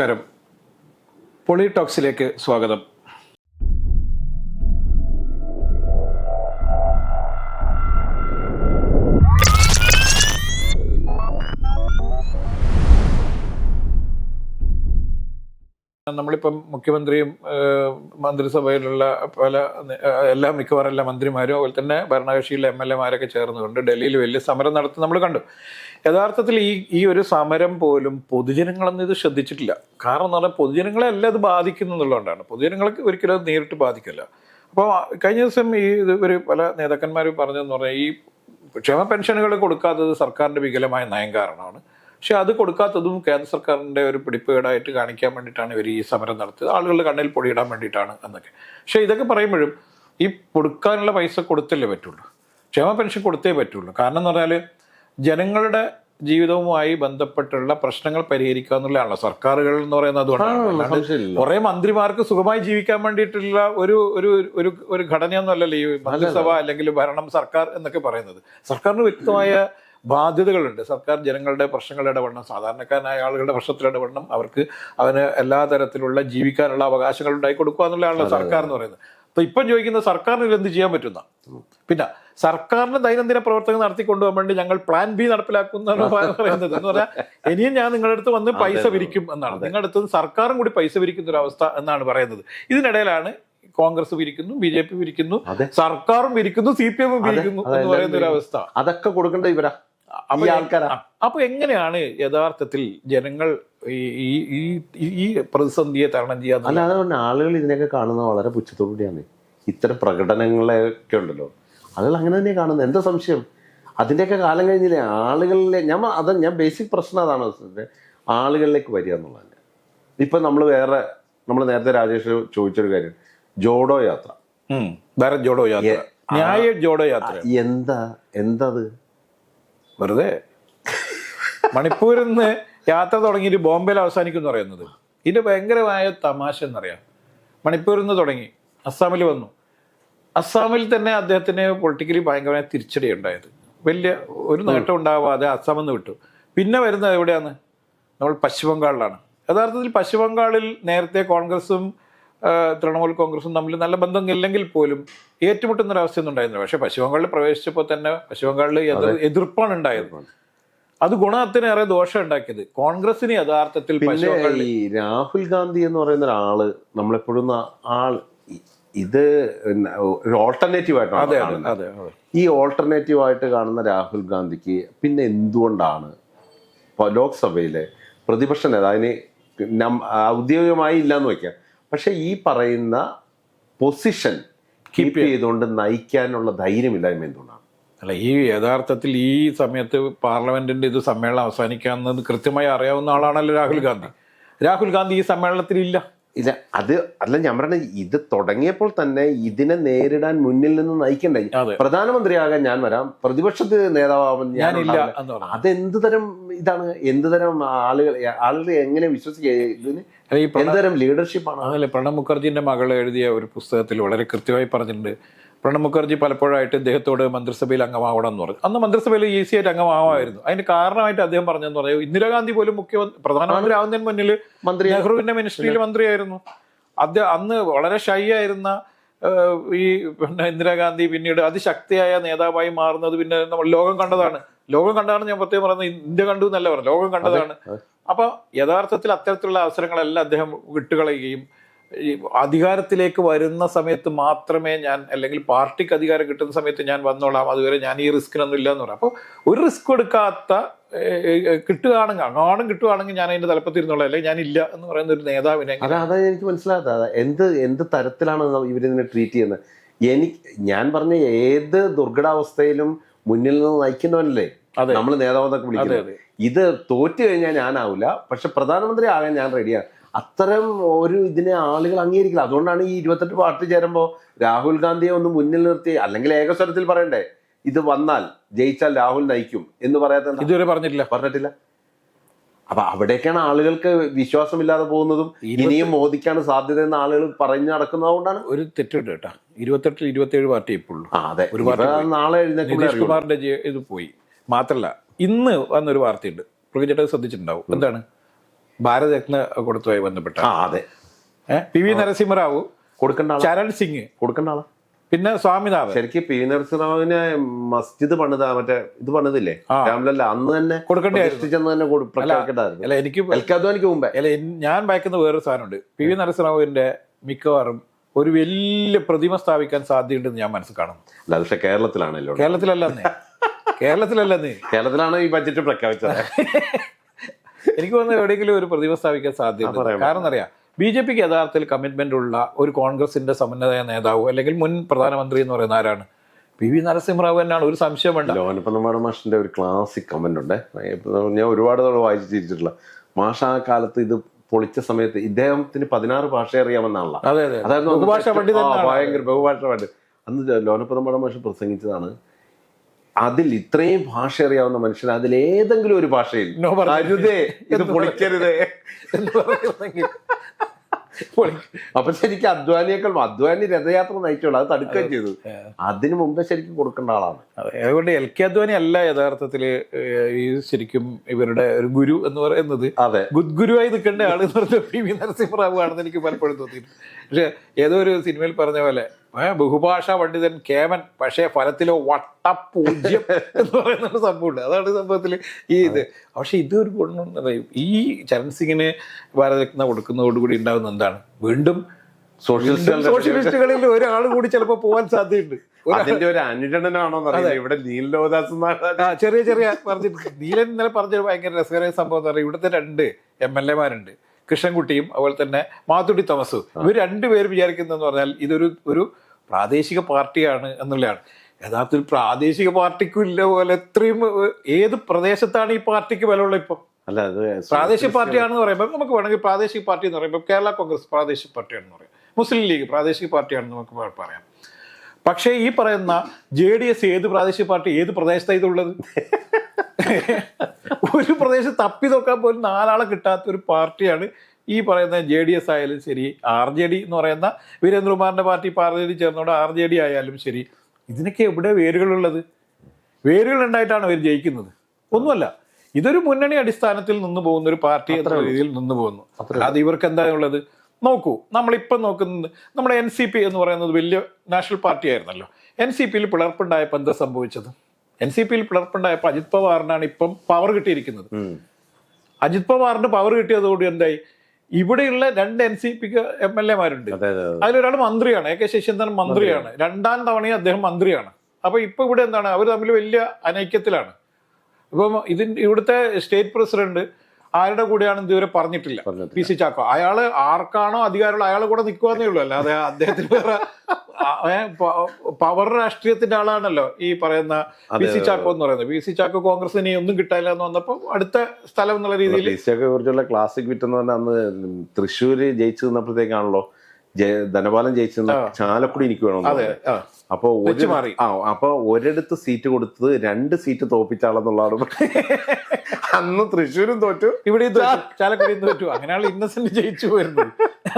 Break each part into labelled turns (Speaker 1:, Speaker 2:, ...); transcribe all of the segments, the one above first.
Speaker 1: നമസ്കാരം. പൊളിടോക്സിലേക്ക് സ്വാഗതം. നമ്മളിപ്പം മുഖ്യമന്ത്രിയും മന്ത്രിസഭയിലുള്ള പല എല്ലാ മിക്കവാറും എല്ലാ മന്ത്രിമാരും അതുപോലെ തന്നെ ഭരണകക്ഷിയിലെ എം എൽ എമാരൊക്കെ ചേർന്നുകൊണ്ട് ഡൽഹിയിൽ വലിയ സമരം നടത്തി നമ്മൾ കണ്ടു. യഥാർത്ഥത്തിൽ ഈ ഈ ഒരു സമരം പോലും പൊതുജനങ്ങളൊന്നും ഇത് ശ്രദ്ധിച്ചിട്ടില്ല. കാരണം എന്ന് പറഞ്ഞാൽ പൊതുജനങ്ങളെ അല്ല ഇത് ബാധിക്കുന്നു എന്നുള്ളതുകൊണ്ടാണ്. പൊതുജനങ്ങൾക്ക് ഒരിക്കലും അത് നേരിട്ട് ബാധിക്കില്ല. അപ്പോൾ കഴിഞ്ഞ ദിവസം ഈ ഇത് ഒരു പല നേതാക്കന്മാരും പറഞ്ഞതെന്ന് പറഞ്ഞാൽ ഈ ക്ഷേമ പെൻഷനുകൾ കൊടുക്കാത്തത് സർക്കാരിന്റെ വികലമായ നയം കാരണമാണ്. പക്ഷെ അത് കൊടുക്കാത്തതും കേന്ദ്ര സർക്കാരിന്റെ ഒരു പിടിപ്പുകേടായിട്ട് കാണിക്കാൻ വേണ്ടിയിട്ടാണ് ഇവർ ഈ സമരം നടത്തിയത്. ആളുകളുടെ കണ്ണിൽ പൊടിയിടാൻ വേണ്ടിയിട്ടാണ് എന്നൊക്കെ. പക്ഷെ ഇതൊക്കെ പറയുമ്പോഴും ഈ കൊടുക്കാനുള്ള പൈസ കൊടുത്തല്ലേ പറ്റുള്ളൂ. ക്ഷേമ പെൻഷൻ കൊടുത്തേ പറ്റുള്ളൂ. കാരണം എന്ന് പറഞ്ഞാൽ ജനങ്ങളുടെ ജീവിതവുമായി ബന്ധപ്പെട്ടുള്ള പ്രശ്നങ്ങൾ പരിഹരിക്കുക എന്നുള്ളതാണല്ലോ. സർക്കാരുകൾ എന്ന് പറയുന്നത് അതുകൊണ്ടാണ്. കുറെ മന്ത്രിമാർക്ക് സുഖമായി ജീവിക്കാൻ വേണ്ടിയിട്ടുള്ള ഒരു ഒരു ഒരു ഒരു ഘടനയൊന്നും അല്ലല്ലോ ഈ മന്ത്രിസഭ അല്ലെങ്കിൽ ഭരണം സർക്കാർ എന്നൊക്കെ പറയുന്നത്. സർക്കാരിന് വ്യക്തമായ ബാധ്യതകളുണ്ട്. സർക്കാർ ജനങ്ങളുടെ പ്രശ്നങ്ങൾ ഇടപെടണം സാധാരണക്കാരനായ ആളുകളുടെ പ്രശ്നത്തിൽ ഇടപെടണം അവർക്ക് അവന് എല്ലാ തരത്തിലുള്ള ജീവിക്കാനുള്ള അവകാശങ്ങൾ ഉണ്ടായി കൊടുക്കുക എന്നുള്ളതാണല്ലോ സർക്കാർ എന്ന് പറയുന്നത്. അപ്പൊ ഇപ്പം ചോദിക്കുന്ന സർക്കാരിന് എന്ത് ചെയ്യാൻ പറ്റുന്ന? പിന്നെ സർക്കാരിന് ദൈനംദിന പ്രവർത്തനം നടത്തിക്കൊണ്ടുപോകാൻ വേണ്ടി ഞങ്ങൾ പ്ലാൻ ബി നടപ്പിലാക്കുന്നതാണ് പറയുന്നത്. എന്ന് പറഞ്ഞാൽ ഇനിയും ഞാൻ നിങ്ങളുടെ അടുത്ത് വന്ന് പൈസ വിരിക്കും എന്നാണ്. നിങ്ങളുടെ അടുത്ത് സർക്കാരും കൂടി പൈസ വിരിക്കുന്ന ഒരു അവസ്ഥ എന്നാണ് പറയുന്നത്. ഇതിനിടയിലാണ് കോൺഗ്രസ് വിരിക്കുന്നു ബി ജെ പി
Speaker 2: വിരിക്കുന്നു
Speaker 1: സർക്കാരും വിരിക്കുന്നു സി പി എമ്മും വിരിക്കുന്നു എന്ന് പറയുന്ന ഒരു അവസ്ഥ.
Speaker 2: അതൊക്കെ കൊടുക്കേണ്ട ഇവരാ. ഈ ആൾക്കാരാ.
Speaker 1: അപ്പൊ എങ്ങനെയാണ് യഥാർത്ഥത്തിൽ ജനങ്ങൾ ഈ ഈ- ഈ പ്രതിസന്ധിയെ തരണം ചെയ്യാൻ
Speaker 2: അല്ല അതുകൊണ്ട് ആളുകൾ ഇതിനെയൊക്കെ കാണുന്നത് വളരെ പുച്ഛത്തോടുകൂടിയാണ്. ഇത്തരം പ്രകടനങ്ങളെയൊക്കെ ഉണ്ടല്ലോ. ആളുകൾ അങ്ങനെ തന്നെ കാണുന്നത്. എന്താ സംശയം? അതിന്റെയൊക്കെ കാലം കഴിഞ്ഞില്ലേ? ആളുകളിലെ ഞാൻ അത് ഞാൻ ബേസിക് പ്രശ്നം അതാണ് ആളുകളിലേക്ക് വരിക എന്നുള്ളതന്നെ. ഇപ്പൊ നമ്മൾ വേറെ നമ്മൾ നേരത്തെ രാജേഷ് ചോദിച്ചൊരു കാര്യം. ജോഡോ യാത്ര.
Speaker 1: വേറെ ജോഡോ യാത്ര. ന്യായ ജോഡോ യാത്ര.
Speaker 2: എന്താ എന്താ അത്
Speaker 1: വെറുതെ. മണിപ്പൂരിൽ നിന്ന് യാത്ര തുടങ്ങിയിട്ട് ബോംബെയിൽ അവസാനിക്കും എന്ന് പറയുന്നത്. ഇതിന്റെ ഭയങ്കരമായ തമാശ എന്നറിയാം. മണിപ്പൂരിൽ നിന്ന് തുടങ്ങി. അസ്സാമിൽ വന്നു. അസ്സാമിൽ തന്നെ അദ്ദേഹത്തിന് പൊളിറ്റിക്കലി ഭയങ്കരമായ തിരിച്ചടി ഉണ്ടായത്. വലിയ ഒരു നേട്ടം ഉണ്ടാവാതെ അസ്സാമിൽ നിന്ന് വിട്ടു. പിന്നെ വരുന്നത് എവിടെയാണ്? നമ്മൾ പശ്ചിമ ബംഗാളിലാണ് യഥാർത്ഥത്തിൽ പശ്ചിമ ബംഗാളിൽ നേരത്തെ കോൺഗ്രസും തൃണമൂൽ കോൺഗ്രസും തമ്മിൽ നല്ല ബന്ധം ഇല്ലെങ്കിൽ പോലും ഏറ്റുമുട്ടുന്ന ഒരവസ്ഥയൊന്നും ഉണ്ടായിരുന്നു ഉണ്ടായിരുന്നില്ല. പക്ഷേ പശ്ചിമ ബംഗാളിൽ പ്രവേശിച്ചപ്പോൾ തന്നെ പശ്ചിമ ബംഗാളിൽ എതിർ- എതിർപ്പാണ് ഉണ്ടായത്. അത് ഗുണത്തിനേറെ ദോഷം ഉണ്ടാക്കിയത്. കോൺഗ്രസിന് യഥാർത്ഥത്തിൽ
Speaker 2: ഈ രാഹുൽ ഗാന്ധി എന്ന് പറയുന്ന ഒരാൾ നമ്മളെപ്പോഴും ആൾ ഇത് ഒരു ഓൾട്ടർനേറ്റീവ് ആയിട്ടാണ് ഈ ഓൾട്ടർനേറ്റീവ് ആയിട്ട് കാണുന്ന രാഹുൽ ഗാന്ധിക്ക് പിന്നെ എന്തുകൊണ്ടാണ് ലോക്സഭയിലെ പ്രതിപക്ഷ നേതാവിനെ ഔദ്യോഗികമായി ഇല്ലാന്ന് വെക്കാം പക്ഷെ ഈ പറയുന്ന പൊസിഷൻ കീപ്പ് ചെയ്തുകൊണ്ട് നയിക്കാനുള്ള ധൈര്യമില്ലായ്മ എന്തുകൊണ്ടാണ്?
Speaker 1: അല്ല ഈ യഥാർത്ഥത്തിൽ ഈ സമയത്ത് പാർലമെന്റിന്റെ ഇത് സമ്മേളനം അവസാനിക്കാമെന്ന് കൃത്യമായി അറിയാവുന്ന ആളാണല്ലോ രാഹുൽ ഗാന്ധി. രാഹുൽ ഗാന്ധി ഈ സമ്മേളനത്തിൽ ഇല്ല.
Speaker 2: ഇല്ല അത് അല്ല ഞാൻ പറഞ്ഞ ഇത് തുടങ്ങിയപ്പോൾ തന്നെ ഇതിനെ നേരിടാൻ മുന്നിൽ നിന്ന് നയിക്കണ്ടേ? പ്രധാനമന്ത്രിയാകാൻ ഞാൻ വരാം പ്രതിപക്ഷത്ത് ഞാൻ
Speaker 1: ഞാനില്ല പറഞ്ഞു.
Speaker 2: അതെന്ത് തരം ഇതാണ്? എന്ത് തരം ആളുകൾ ആളുകൾ എങ്ങനെ വിശ്വസിക്കുക? ഇതിന്
Speaker 1: ഈ പ്രണ-
Speaker 2: ലീഡർഷിപ്പാണ്
Speaker 1: അതല്ലേ പ്രണബ് മുഖർജിന്റെ മകൾ എഴുതിയ ഒരു പുസ്തകത്തിൽ വളരെ കൃത്യമായി പറഞ്ഞിട്ടുണ്ട്. പ്രണബ് മുഖർജി പലപ്പോഴായിട്ട് ഇദ്ദേഹത്തോട് മന്ത്രിസഭയിൽ അംഗമാവണം എന്ന് പറഞ്ഞു. അന്ന് മന്ത്രിസഭയിൽ ഈസി ആയിട്ട് അംഗമാവായിരുന്നു അതിന് കാരണമായിട്ട് അദ്ദേഹം പറഞ്ഞെന്ന് പറഞ്ഞാൽ ഇന്ദിരാഗാന്ധി പോലും മുഖ്യമന്ത്രി പ്രധാനമന്ത്രി ആവുന്നതിന് മുന്നിൽ
Speaker 2: മന്ത്രി
Speaker 1: നെഹ്റുവിന്റെ മിനിസ്ട്രിയിൽ മന്ത്രിയായിരുന്നു. അദ്ദേഹം അന്ന് വളരെ ഷൈ ആയിരുന്ന ഈ പിന്നെ ഇന്ദിരാഗാന്ധി പിന്നീട് അതിശക്തിയായ നേതാവായി മാറുന്നത് പിന്നെ നമ്മൾ ലോകം കണ്ടതാണ്. ലോകം കണ്ടതാണ് ഞാൻ പ്രത്യേകം പറയുന്നത് ഇന്ത്യ കണ്ടു എന്നല്ല പറഞ്ഞു ലോകം കണ്ടതാണ്. അപ്പൊ യഥാർത്ഥത്തിൽ അത്തരത്തിലുള്ള അവസരങ്ങളെല്ലാം അദ്ദേഹം വിട്ടുകളയുകയും ഈ അധികാരത്തിലേക്ക് വരുന്ന സമയത്ത് മാത്രമേ ഞാൻ അല്ലെങ്കിൽ പാർട്ടിക്ക് അധികാരം കിട്ടുന്ന സമയത്ത് ഞാൻ വന്നോളാം അതുവരെ ഞാൻ ഈ റിസ്ക്കിനൊന്നും ഇല്ല എന്ന് പറയാം അപ്പോൾ ഒരു റിസ്ക് എടുക്കാത്ത കിട്ടുകയാണെങ്കിൽ അങ്ങാണും കിട്ടുകയാണെങ്കിൽ ഞാൻ അതിന്റെ തലപ്പത്തിരുന്നോളാം അല്ലെങ്കിൽ ഞാൻ ഇല്ല എന്ന് പറയുന്ന ഒരു നേതാവിനെ
Speaker 2: അതാ എനിക്ക് മനസ്സിലാകാത്ത എന്ത് എന്ത് തരത്തിലാണ് ഇവരിതിനെ ട്രീറ്റ് ചെയ്യുന്നത്? എനിക്ക് ഞാൻ പറഞ്ഞ ഏത് ദുർഘടാവസ്ഥയിലും മുന്നിൽ നിന്ന് നയിക്കുന്നവനല്ലേ
Speaker 1: അതെ.
Speaker 2: നമ്മൾ നേതാവെന്നൊക്കെ വിളിക്കുന്നത്. ഇത് തോറ്റു കഴിഞ്ഞാൽ ഞാനാവില്ല പക്ഷെ പ്രധാനമന്ത്രി ആകാൻ ഞാൻ റെഡിയാണ്. അത്തരം ഒരു ഇതിനെ ആളുകൾ അംഗീകരിക്കില്ല. അതുകൊണ്ടാണ് ഈ ഇരുപത്തെട്ട് പാർട്ടി ചേരുമ്പോൾ രാഹുൽ ഗാന്ധിയെ ഒന്ന് മുന്നിൽ നിർത്തി അല്ലെങ്കിൽ ഏകസ്വരത്തിൽ പറയണ്ടേ ഇത് വന്നാൽ ജയിച്ചാൽ രാഹുൽ നയിക്കും എന്ന് പറയാത്ത?
Speaker 1: ഇതുവരെ പറഞ്ഞിട്ടില്ല.
Speaker 2: പറഞ്ഞിട്ടില്ല. അപ്പൊ അവിടേക്കാണ് ആളുകൾക്ക് വിശ്വാസമില്ലാതെ പോകുന്നതും ഇനിയും മോദിക്കാണ് സാധ്യത എന്ന് ആളുകൾ പറഞ്ഞു നടക്കുന്നതുകൊണ്ടാണ്
Speaker 1: ഒരു തെറ്റുണ്ട് കേട്ടാ. ഇരുപത്തെട്ടിൽ
Speaker 2: ഇരുപത്തി
Speaker 1: ഏഴ് പാർട്ടി ഇപ്പോഴും
Speaker 2: നാളെ
Speaker 1: നിതീഷ്. കുമാറിന്റെ ഇത് പോയി. മാത്രല്ല ഇന്ന് വന്നൊരു വാർത്തയുണ്ട്. പ്രവീൺ ശ്രദ്ധിച്ചിട്ടുണ്ടാവും. എന്താണ്? ഭാരതരത്ന കൊടുത്തതുമായി ബന്ധപ്പെട്ട.
Speaker 2: അതെ.
Speaker 1: പി വി നരസിംഹറാവു
Speaker 2: കൊടുക്കേണ്ട
Speaker 1: ചരൺ സിംഗ്
Speaker 2: കൊടുക്കേണ്ട ആളാ.
Speaker 1: പിന്നെ സ്വാമിനാഥൻ.
Speaker 2: ശരിക്കും പി നരസിംഹറാവിനെ മസ്ജിദ് പണിത മറ്റേ ഇത് പണിതില്ലേ. രാമലല്ല അന്ന് തന്നെ
Speaker 1: കൊടുക്കേണ്ടിയായിരുന്നു.
Speaker 2: തന്നെ പ്രഖ്യാപിക്കേണ്ടതായിരുന്നു
Speaker 1: അല്ല എനിക്ക്
Speaker 2: മുമ്പേ.
Speaker 1: അല്ല ഞാൻ ഭയക്കുന്ന വേറൊരു സാധനമുണ്ട്. പി വി നരസിംഹറാവുവിന്റെ മിക്കവാറും ഒരു വലിയ പ്രതിമ സ്ഥാപിക്കാൻ സാധ്യതയുണ്ടെന്ന് ഞാൻ മനസ്സിൽ കാണുന്നു.
Speaker 2: അല്ല പക്ഷെ കേരളത്തിലാണല്ലോ.
Speaker 1: കേരളത്തിലല്ലെന്നേ നീ?
Speaker 2: കേരളത്തിലാണ് ഈ ബഡ്ജറ്റ് പ്രഖ്യാപിച്ചത്.
Speaker 1: എനിക്ക് തോന്നുന്നു എവിടെയെങ്കിലും ഒരു പ്രതിമ സ്ഥാപിക്കാൻ
Speaker 2: സാധ്യത
Speaker 1: കാരണം അറിയാ ബി ജെ പിക്ക് യഥാർത്ഥത്തിൽ കമ്മിറ്റ്മെന്റ് ഉള്ള ഒരു കോൺഗ്രസിന്റെ സമന്വയ നേതാവ് അല്ലെങ്കിൽ മുൻ പ്രധാനമന്ത്രി എന്ന് പറയുന്ന ആരാണ്? പി വി നരസിംഹറാവു തന്നെയാണ് ഒരു സംശയം വേണ്ട.
Speaker 2: ലോനപ്പന്നമാട മാഷിന്റെ ഒരു ക്ലാസിക് കമന്റ് ഉണ്ട്. ഞാൻ ഒരുപാട് തവണ വായിച്ചു ചിരിച്ചിട്ടുള്ള മാഷ ആ കാലത്ത് ഇത് പൊളിച്ച സമയത്ത് ഇദ്ദേഹത്തിന് പതിനാറ് ഭാഷ അറിയാമെന്നാണല്ലോ.
Speaker 1: അതെ അതെ.
Speaker 2: അതായിരുന്നു അന്ന്
Speaker 1: ബഹുഭാഷ
Speaker 2: ഏറ്റവും-
Speaker 1: പണ്ഡിതനാണ്.
Speaker 2: ഭയങ്കര ബഹുഭാഷ പണ്ഡിതൻ. അന്ന് ലോനപ്പന്നമാട മാഷ് പ്രസംഗിച്ചതാണ്. അതിൽ ഇത്രയും ഭാഷ അറിയാവുന്ന മനുഷ്യൻ അതിൽ ഏതെങ്കിലും ഒരു ഭാഷയിൽ. അരുതേ ഇത് പൊളിക്കരുതേ.
Speaker 1: എന്ന് പറയുന്നെങ്കിൽ
Speaker 2: അപ്പൊ ശരിക്കും അദ്വാനിയേക്കാൾ അദ്വാനി രഥയാത്ര നയിച്ചോളൂ അത് തടുക്കുകയും ചെയ്തു. അതിനു മുമ്പേ ശരിക്കും കൊടുക്കേണ്ട ആളാണ്.
Speaker 1: അതുകൊണ്ട് എൽ കെ അദ്വാനി അല്ല യഥാർത്ഥത്തിൽ ഈ ശരിക്കും ഇവരുടെ ഒരു ഗുരു എന്ന് പറയുന്നത്.
Speaker 2: അതെ.
Speaker 1: ഗുദ്ഗുരുവായി നിൽക്കേണ്ട ആൾ എന്ന് പറഞ്ഞ പി വി നരസിംഹറാവു ആണെന്ന് എനിക്ക് പലപ്പോഴും തോന്നിയിട്ടുണ്ട്. പക്ഷെ ഏതോ ഒരു സിനിമയിൽ പറഞ്ഞ പോലെ ബഹുഭാഷാ പണ്ഡിതൻ കേമൻ പക്ഷേ ഫലത്തിലോ വട്ടപൂജ്യം എന്ന് പറയുന്ന ഒരു സംഭവമുണ്ട്. അതാണ് സംഭവത്തിൽ ഈ ഇത്. പക്ഷെ ഇതൊരു ഗുണം ഈ ചരൺ സിംഗിന് ഭാരതരത്ന കൊടുക്കുന്നതോടുകൂടി ഉണ്ടാകുന്ന എന്താണ്? വീണ്ടും
Speaker 2: സോഷ്യലിസ്റ്റ്
Speaker 1: സോഷ്യലിസ്റ്റുകളിൽ ഒരാൾ കൂടി ചിലപ്പോൾ പോകാൻ സാധ്യതയുണ്ട്.
Speaker 2: അതിന്റെ ഒരു അനുരണനാണോ ഇവിടെ നീലോദാസ്
Speaker 1: ചെറിയ ചെറിയ പറഞ്ഞിട്ട് നീലൻ ഇന്നലെ പറഞ്ഞൊരു ഭയങ്കര രസകരമായ സംഭവം എന്ന് പറയുന്നത്. ഇവിടുത്തെ രണ്ട് എം എൽ എമാരുണ്ട് കൃഷ്ണൻകുട്ടിയും അതുപോലെ തന്നെ മാത്തുടി തോമസും. ഇവർ രണ്ടുപേരും വിചാരിക്കുന്നതെന്ന് പറഞ്ഞാൽ ഇതൊരു ഒരു പ്രാദേശിക പാർട്ടിയാണ് എന്നുള്ളതാണ്. യഥാർത്ഥത്തിൽ പ്രാദേശിക പാർട്ടിക്കും ഇല്ല പോലെ എത്രയും ഏത് പ്രദേശത്താണ് ഈ പാർട്ടിക്ക് വിലയുള്ള ഇപ്പം?
Speaker 2: അല്ല അത്
Speaker 1: പ്രാദേശിക പാർട്ടിയാണെന്ന് പറയുമ്പോൾ നമുക്ക് വേണമെങ്കിൽ പ്രാദേശിക പാർട്ടി എന്ന് പറയുമ്പോൾ കേരള കോൺഗ്രസ് പ്രാദേശിക പാർട്ടിയാണെന്ന് പറയാം. മുസ്ലിം ലീഗ് പ്രാദേശിക പാർട്ടിയാണെന്ന് നമുക്ക് പറയാം. പക്ഷേ ഈ പറയുന്ന ജെ ഡി എസ് ഏത് പ്രാദേശിക പാർട്ടി ഏത് പ്രദേശത്താണ് ഇതുള്ളത്? ഒരു പ്രദേശം തപ്പി നോക്കാൻ പോലും നാലാളെ കിട്ടാത്ത ഒരു പാർട്ടിയാണ് ഈ പറയുന്ന ജെ ഡി എസ് ആയാലും ശരി ആർ ജെ ഡി എന്ന് പറയുന്ന വീരേന്ദ്രകുമാറിന്റെ പാർട്ടി ഇപ്പോൾ ആർ ജെ ഡി ചേർന്നോണ്ട് ആർ ജെ ഡി ആയാലും ശരി. ഇതിനൊക്കെ എവിടെ വേരുകളുള്ളത്? വേരുകൾ ഉണ്ടായിട്ടാണ് അവർ ജയിക്കുന്നത്. ഒന്നുമല്ല ഇതൊരു മുന്നണി അടിസ്ഥാനത്തിൽ നിന്ന് പോകുന്ന ഒരു പാർട്ടി എന്ന രീതിയിൽ നിന്ന് പോകുന്നു. അത് ഇവർക്ക് എന്താ ഉള്ളത്? നോക്കൂ നമ്മളിപ്പം നോക്കുന്നത് നമ്മുടെ എൻ സി പി എന്ന് പറയുന്നത് വലിയ നാഷണൽ പാർട്ടി ആയിരുന്നല്ലോ. എൻ സി പിയിൽ പിളർപ്പുണ്ടായപ്പോൾ എന്താ സംഭവിച്ചത്? എൻ സി പിയിൽ പിളർപ്പുണ്ടായപ്പോൾ അജിത് പവാറിനാണ് ഇപ്പം പവർ കിട്ടിയിരിക്കുന്നത്. അജിത് പവാറിന് പവർ കിട്ടിയതോടെ എന്തായി? ഇവിടെയുള്ള രണ്ട് എൻ സി പിക്ക് എം എൽ എമാരുണ്ട്.
Speaker 2: അതെ അതെ അതെ.
Speaker 1: അതിലൊരാൾ മന്ത്രിയാണ് എ കെ ശശീന്ദ്രൻ മന്ത്രിയാണ്. രണ്ടാം തവണയും അദ്ദേഹം മന്ത്രിയാണ്. അപ്പൊ ഇപ്പൊ ഇവിടെ എന്താണ്? അവർ തമ്മിൽ വലിയ അനൈക്യത്തിലാണ്. ഇപ്പം ഇതിന് ഇവിടുത്തെ സ്റ്റേറ്റ് പ്രസിഡന്റ് ആരുടെ കൂടെയാണെന്ന് ഇതുവരെ പറഞ്ഞിട്ടില്ല. P C Chacko. അയാൾ ആർക്കാണോ അധികാരമുള്ള അയാളെ കൂടെ നിൽക്കുവാന്നേ ഉള്ളൂ. അല്ലാതെ അദ്ദേഹത്തിന് വേറെ പവർ രാഷ്ട്രീയത്തിന്റെ ആളാണല്ലോ ഈ പറയുന്ന പി സി ചാക്കോ എന്ന് പറയുന്നത്. പി സി ചാക്കോ കോൺഗ്രസിന് ഒന്നും കിട്ടാനില്ല എന്ന് വന്നപ്പോ അടുത്ത സ്ഥലം എന്നുള്ള രീതിയിൽ
Speaker 2: പി സി ചാക്കോയെ കുറിച്ചുള്ള ക്ലാസിക് വിറ്റ് എന്ന് പറഞ്ഞാൽ അന്ന് തൃശ്ശൂര് ജയിച്ചു നിന്നപ്പോഴത്തേക്കാണല്ലോ ധനപാലം ജയിച്ചു ചാലക്കുടി എനിക്ക് വേണമെന്ന്
Speaker 1: അതെ
Speaker 2: പറഞ്ഞു.
Speaker 1: ആ.
Speaker 2: അപ്പൊ ഒരു
Speaker 1: മാറി.
Speaker 2: ആ അപ്പൊ ഒരിടത്ത് സീറ്റ് കൊടുത്തത് രണ്ട് സീറ്റ് തോപ്പിച്ചാളെന്നുള്ളതാണ് അന്ന് തൃശ്ശൂരും തോറ്റു
Speaker 1: ഇവിടെ ചാലക്കുടി തോറ്റു അങ്ങനെയാണ് ഇന്നസെന്റ് ജയിച്ചു വരുന്നത്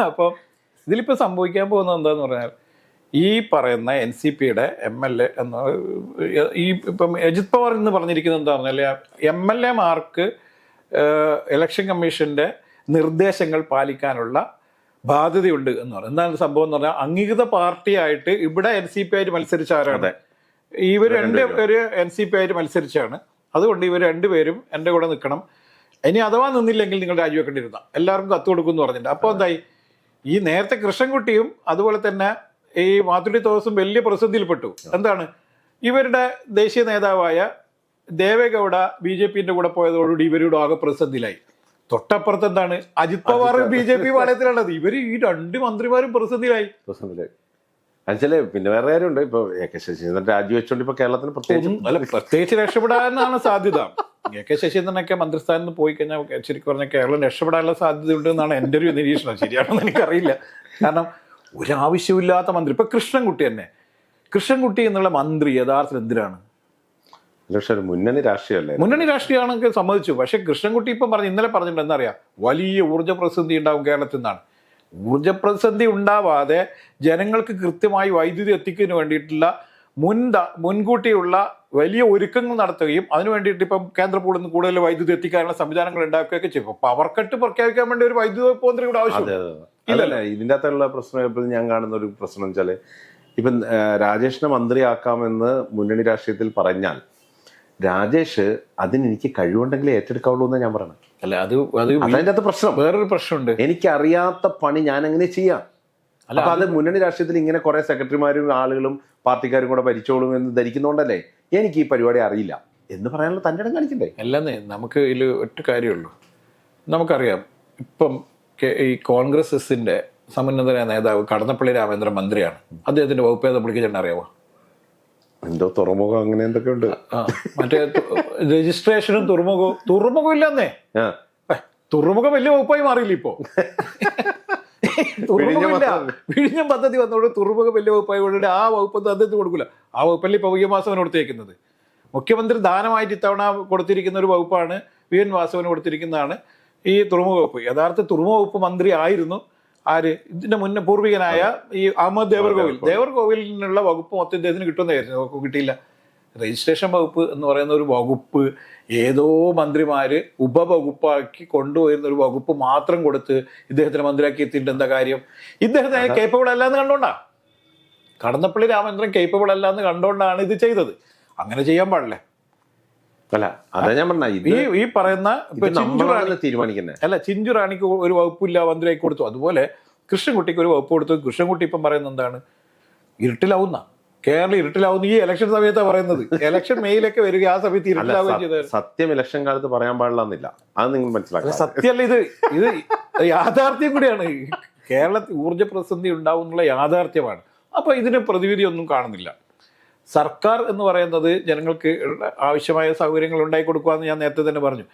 Speaker 1: അപ്പോൾ ഇതിലിപ്പോ സംഭവിക്കാൻ പോകുന്നത് എന്താന്ന് പറഞ്ഞാൽ ഈ പറയുന്ന എൻ സി പിയുടെ എം എൽ എ എന്ന ഈ ഇപ്പം അജിത് പവർ എന്ന് പറഞ്ഞിരിക്കുന്നത് എന്താ പറഞ്ഞാൽ എം എൽ എമാർക്ക് ഇലക്ഷൻ കമ്മീഷന്റെ നിർദ്ദേശങ്ങൾ പാലിക്കാനുള്ള ബാധ്യതയുണ്ട് എന്ന് പറഞ്ഞു എന്താണ് സംഭവം എന്ന് പറഞ്ഞാൽ അംഗീകൃത പാർട്ടിയായിട്ട് ഇവിടെ എൻ സി പി ആയിട്ട് മത്സരിച്ച ആരാണ് ഇവർ രണ്ട് പേര് എൻ സി പി ആയിട്ട് മത്സരിച്ചാണ്. അതുകൊണ്ട് ഇവർ രണ്ടുപേരും എന്റെ കൂടെ നിൽക്കണം. ഇനി അഥവാ നിന്നില്ലെങ്കിൽ നിങ്ങൾ രാജിവെക്കേണ്ടിരുന്ന എല്ലാവർക്കും കത്ത് കൊടുക്കും എന്ന് പറഞ്ഞിട്ടുണ്ട്. അപ്പോൾ എന്തായി? ഈ നേരത്തെ കൃഷ്ണൻകുട്ടിയും അതുപോലെ തന്നെ ഈ മാത്തുടി തോമസും വലിയ പ്രസിദ്ധിയിൽപ്പെട്ടു എന്താണ്? ഇവരുടെ ദേശീയ നേതാവായ ദേവേഗൌഡ ബി ജെ പിന്റെ കൂടെ പോയതോടുകൂടി ഇവരുടെ ആകെ പ്രതിസന്ധിയിലായി. തൊട്ടപ്പുറത്ത് എന്താണ്? Ajit Pawar B J P പാളയത്തിലുള്ളത്. ഇവർ ഈ രണ്ട് മന്ത്രിമാരും പ്രതിസന്ധിയിലായി.
Speaker 2: പ്രതിസന്ധിയിലായി. എന്നുവെച്ചാൽ പിന്നെ വേറെ കാര്യമുണ്ട്. ഇപ്പൊ എ കെ ശശീന്ദ്രൻ രാജിവെച്ചോണ്ട് ഇപ്പൊ കേരളത്തിന് പ്രത്യേകിച്ച്
Speaker 1: അല്ല പ്രത്യേകിച്ച് രക്ഷപ്പെടാനാണ് സാധ്യത. എ കെ ശശീന്ദ്രനൊക്കെ മന്ത്രിസ്ഥാനത്ത് നിന്ന് പോയി കഴിഞ്ഞാൽ ശരിക്കും പറഞ്ഞാൽ കേരളം രക്ഷപ്പെടാനുള്ള സാധ്യതയുണ്ട് എന്നാണ് എന്റെ ഒരു നിരീക്ഷണം. ശരിയാണെന്ന് എനിക്കറിയില്ല. കാരണം ഒരാവശ്യമില്ലാത്ത മന്ത്രി. ഇപ്പൊ കൃഷ്ണൻകുട്ടി തന്നെ. കൃഷ്ണൻകുട്ടി എന്നുള്ള മന്ത്രി യഥാർത്ഥത്തിൽ എന്തിനാണ്?
Speaker 2: പക്ഷെ ഒരു മുന്നണി രാഷ്ട്രീയമല്ലേ?
Speaker 1: മുന്നണി രാഷ്ട്രീയമാണെങ്കിൽ സമ്മതിച്ചു. പക്ഷെ കൃഷ്ണൻകുട്ടി ഇപ്പം പറഞ്ഞു ഇന്നലെ പറഞ്ഞിട്ടുണ്ട് എന്താ പറയുക വലിയ ഊർജ പ്രതിസന്ധി ഉണ്ടാവും കേരളത്തിൽ നിന്നാണ് ഊർജ പ്രതിസന്ധി ഉണ്ടാവാതെ ജനങ്ങൾക്ക് കൃത്യമായി വൈദ്യുതി എത്തിക്കുന്നതിന് വേണ്ടിയിട്ടുള്ള മുൻ മുൻകൂട്ടിയുള്ള വലിയ ഒരുക്കങ്ങൾ നടത്തുകയും അതിനു വേണ്ടിയിട്ട് ഇപ്പം കേന്ദ്ര പൂളിൽ നിന്ന് കൂടുതൽ വൈദ്യുതി എത്തിക്കാനുള്ള സംവിധാനങ്ങൾ ഉണ്ടാക്കുകയൊക്കെ ചെയ്യും പവർ കട്ട് പ്രഖ്യാപിക്കാൻ വേണ്ടി ഒരു വൈദ്യുതി വകുപ്പ് മന്ത്രി കൂടെ ആവശ്യം
Speaker 2: അല്ലല്ല ഇതിന്റെ അകത്തുള്ള പ്രശ്നം ഇപ്പോൾ ഞാൻ കാണുന്ന ഒരു പ്രശ്നം വെച്ചാൽ ഇപ്പം രാജേഷിനെ മന്ത്രിയാക്കാമെന്ന് മുന്നണി രാഷ്ട്രീയത്തിൽ പറഞ്ഞാൽ രാജേഷ് അതിനെനിക്ക് കഴിവുണ്ടെങ്കിൽ ഏറ്റെടുക്കാവുള്ളൂ എന്ന് ഞാൻ പറയണം
Speaker 1: അല്ല അത് അത്
Speaker 2: അതിന്റെ അകത്ത് പ്രശ്നം.
Speaker 1: വേറൊരു പ്രശ്നമുണ്ട്.
Speaker 2: എനിക്കറിയാത്ത പണി ഞാൻ എങ്ങനെ ചെയ്യാം.
Speaker 1: അല്ല,
Speaker 2: അപ്പൊ അത് മുന്നണി രാഷ്ട്രീയത്തിൽ ഇങ്ങനെ കുറെ സെക്രട്ടറിമാരും ആളുകളും പാർട്ടിക്കാരും കൂടെ ഭരിച്ചോളും എന്ന് ധരിക്കുന്നോണ്ടല്ലേ എനിക്ക് ഈ പരിപാടി അറിയില്ല. എന്ന് പറയാനുള്ള തന്റെ ഇടം കാണിക്കണ്ടേ?
Speaker 1: അല്ലെന്നേ നമുക്ക് ഇതിൽ ഒറ്റ കാര്യമുള്ളൂ. നമുക്കറിയാം ഇപ്പം ഈ കോൺഗ്രസ് എസിന്റെ സമുന്നതനായ നേതാവ് കടന്നപ്പള്ളി രാമേന്ദ്രൻ മന്ത്രിയാണ്. അദ്ദേഹത്തിന്റെ വകുപ്പ് ഏതാ പുള്ളിക്ക് അറിയാമോ
Speaker 2: എന്തോ തുറമുഖം അങ്ങനെ എന്തൊക്കെ ഉണ്ട്?
Speaker 1: മറ്റേ രജിസ്ട്രേഷനും തുറമുഖവും തുറമുഖം ഇല്ലെന്നേ? തുറമുഖം വലിയ വകുപ്പായി മാറിയില്ല ഇപ്പോ? തുറമുഖമില്ല വിഴിഞ്ഞം പദ്ധതി വന്നോട് തുറമുഖം വലിയ വകുപ്പായി കൊണ്ടിട്ട് ആ വകുപ്പ് അദ്ദേഹത്തിന് കൊടുക്കില്ല ആ വകുപ്പല്ലേ ഇപ്പൊ വി എം വാസവൻ കൊടുത്തേക്കുന്നത്. മുഖ്യമന്ത്രി ദാനമായിട്ട് ഇത്തവണ കൊടുത്തിരിക്കുന്ന ഒരു വകുപ്പാണ് വി എൻ വാസവന് കൊടുത്തിരിക്കുന്നതാണ് ഈ തുറമുഖ വകുപ്പ്. യഥാർത്ഥ തുറമുഖ വകുപ്പ് മന്ത്രി ആയിരുന്നു. ആര്? ഇതിന്റെ മുന്നേ പൂർവികനായ ഈ അഹമ്മദ് ദേവർകോവിൽ. ദേവർകോവിലിനുള്ള വകുപ്പ് മൊത്തം ഇദ്ദേഹത്തിന് കിട്ടുമെന്നായിരുന്നു കിട്ടിയില്ല. രജിസ്ട്രേഷൻ വകുപ്പ് എന്ന് പറയുന്ന ഒരു വകുപ്പ് ഏതോ മന്ത്രിമാര് ഉപവകുപ്പാക്കി കൊണ്ടുപോയിരുന്ന ഒരു വകുപ്പ് മാത്രം കൊടുത്ത് ഇദ്ദേഹത്തിന് മന്ത്രിയാക്കി എത്തിയിട്ട് എന്താ കാര്യം? ഇദ്ദേഹത്തിന് കേപ്പബിൾ അല്ല എന്ന് കണ്ടോണ്ടാ? കടന്നപ്പള്ളി രാമചന്ദ്രൻ കേപ്പബിൾ അല്ല എന്ന് കണ്ടോണ്ടാണ് ഇത് ചെയ്തത്. അങ്ങനെ ചെയ്യാൻ പാടില്ല.
Speaker 2: അല്ല അതാ ഞാൻ പറഞ്ഞ ഇത്
Speaker 1: ഈ ഈ പറയുന്ന
Speaker 2: നമ്മളാണ് തീരുമാനിക്കുന്നത്
Speaker 1: അല്ല ചിഞ്ചു റാണിക്ക് ഒരു വകുപ്പില്ല മന്ത്രിയായി കൊടുത്തു. അതുപോലെ കൃഷ്ണൻകുട്ടിക്ക് ഒരു വകുപ്പ് കൊടുത്തു. കൃഷ്ണൻകുട്ടി ഇപ്പം പറയുന്നത് എന്താണ്? ഇരുട്ടിലാവുന്ന. കേരളം ഇരുട്ടിലാവുന്ന ഈ ഇലക്ഷൻ സമയത്താണ് പറയുന്നത്. ഇലക്ഷൻ മെയിലൊക്കെ വരിക ആ സമയത്ത് ഇരുട്ടിലാവുകയും ചെയ്തത്
Speaker 2: സത്യം ഇലക്ഷൻ കാലത്ത് പറയാൻ പാടില്ല എന്നില്ല അത് നിങ്ങൾ മനസ്സിലാക്കുക
Speaker 1: സത്യമല്ല ഇത് ഇത് യാഥാർത്ഥ്യം കൂടിയാണ്. കേരളത്തിൽ ഊർജ പ്രതിസന്ധി ഉണ്ടാവും എന്നുള്ള യാഥാർത്ഥ്യമാണ്. അപ്പൊ ഇതിന് പ്രതിവിധി ഒന്നും കാണുന്നില്ല. സർക്കാർ എന്ന് പറയുന്നത് ജനങ്ങൾക്ക് ആവശ്യമായ സൗകര്യങ്ങൾ ഉണ്ടാക്കി കൊടുക്കുക എന്ന് ഞാൻ നേരത്തെ തന്നെ പറഞ്ഞു.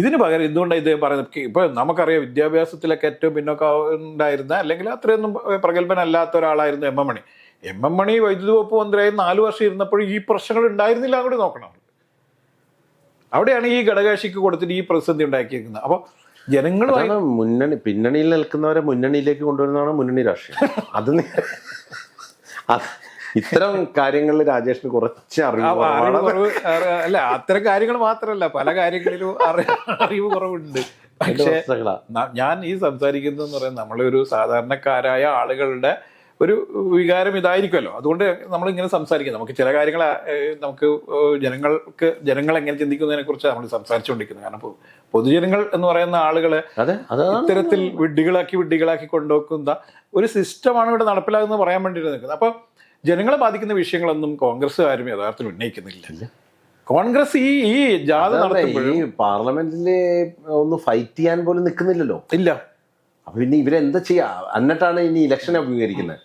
Speaker 1: ഇതിന് പകരം എന്തുകൊണ്ടാണ് ഇദ്ദേഹം പറയുന്നത്? ഇപ്പൊ നമുക്കറിയാം വിദ്യാഭ്യാസത്തിലൊക്കെ ഏറ്റവും പിന്നോക്കം ഉണ്ടായിരുന്ന അല്ലെങ്കിൽ അത്രയൊന്നും പ്രഗത്ഭനല്ലാത്ത ഒരാളായിരുന്നു M M Mani. M M Mani വൈദ്യുതി വകുപ്പ് മന്ത്രിയായി നാല് വർഷം ഇരുന്നപ്പോൾ ഈ പ്രശ്നങ്ങൾ ഉണ്ടായിരുന്നില്ല കൂടി നോക്കണം. അവിടെയാണ് ഈ ഘടകകക്ഷിക്ക് കൊടുത്തിട്ട് ഈ പ്രതിസന്ധി ഉണ്ടാക്കിയിരിക്കുന്നത് അപ്പോൾ
Speaker 2: ജനങ്ങൾ മുന്നണി പിന്നണിയിൽ നിൽക്കുന്നവരെ മുന്നണിയിലേക്ക് കൊണ്ടുവരുന്നതാണ് മുന്നണി രാഷ്ട്രീയം. അത് ഇത്തരം കാര്യങ്ങളിൽ രാജേഷിന് കുറച്ച് അറിവ്
Speaker 1: അല്ല അത്തരം കാര്യങ്ങൾ മാത്രമല്ല പല കാര്യങ്ങളിലും അറി- അറിവ് കുറവുണ്ട്. പക്ഷേ ഞാൻ ഈ സംസാരിക്കുന്നതെന്ന് പറയുന്നത് നമ്മളൊരു സാധാരണക്കാരായ ആളുകളുടെ ഒരു വികാരം ഇതായിരിക്കുമല്ലോ. അതുകൊണ്ട് നമ്മൾ ഇങ്ങനെ സംസാരിക്കുന്നത് നമുക്ക് ചില കാര്യങ്ങൾ നമുക്ക് ജനങ്ങൾക്ക് ജനങ്ങൾ എങ്ങനെ ചിന്തിക്കുന്നതിനെ കുറിച്ച് നമ്മൾ സംസാരിച്ചുകൊണ്ടിരിക്കുന്നത് കാരണം പൊതുജനങ്ങൾ എന്ന് പറയുന്ന ആളുകളെ ഇത്തരത്തിൽ വിഡ്ഢികളാക്കി വിഡ്ഢികളാക്കി കൊണ്ടുവെക്കുന്ന ഒരു സിസ്റ്റമാണ് ഇവിടെ നടപ്പിലാകുന്നത് പറയാൻ വേണ്ടിയിട്ട് നിൽക്കുന്നത്. അപ്പൊ ജനങ്ങളെ ബാധിക്കുന്ന വിഷയങ്ങളൊന്നും കോൺഗ്രസ്സുകാരും യഥാർത്ഥത്തിൽ ഉന്നയിക്കുന്നില്ല. കോൺഗ്രസ് ഈ ഈ ജാഥ
Speaker 2: ഈ പാർലമെന്റിൽ ഒന്ന് ഫൈറ്റ് ചെയ്യാൻ പോലും നിൽക്കുന്നില്ലല്ലോ.
Speaker 1: ഇല്ല.
Speaker 2: അപ്പൊ പിന്നെ ഇവരെന്താ ചെയ്യാ? എന്നിട്ടാണ് ഇനി ഇലക്ഷനെ അഭിമുഖീകരിക്കുന്നത്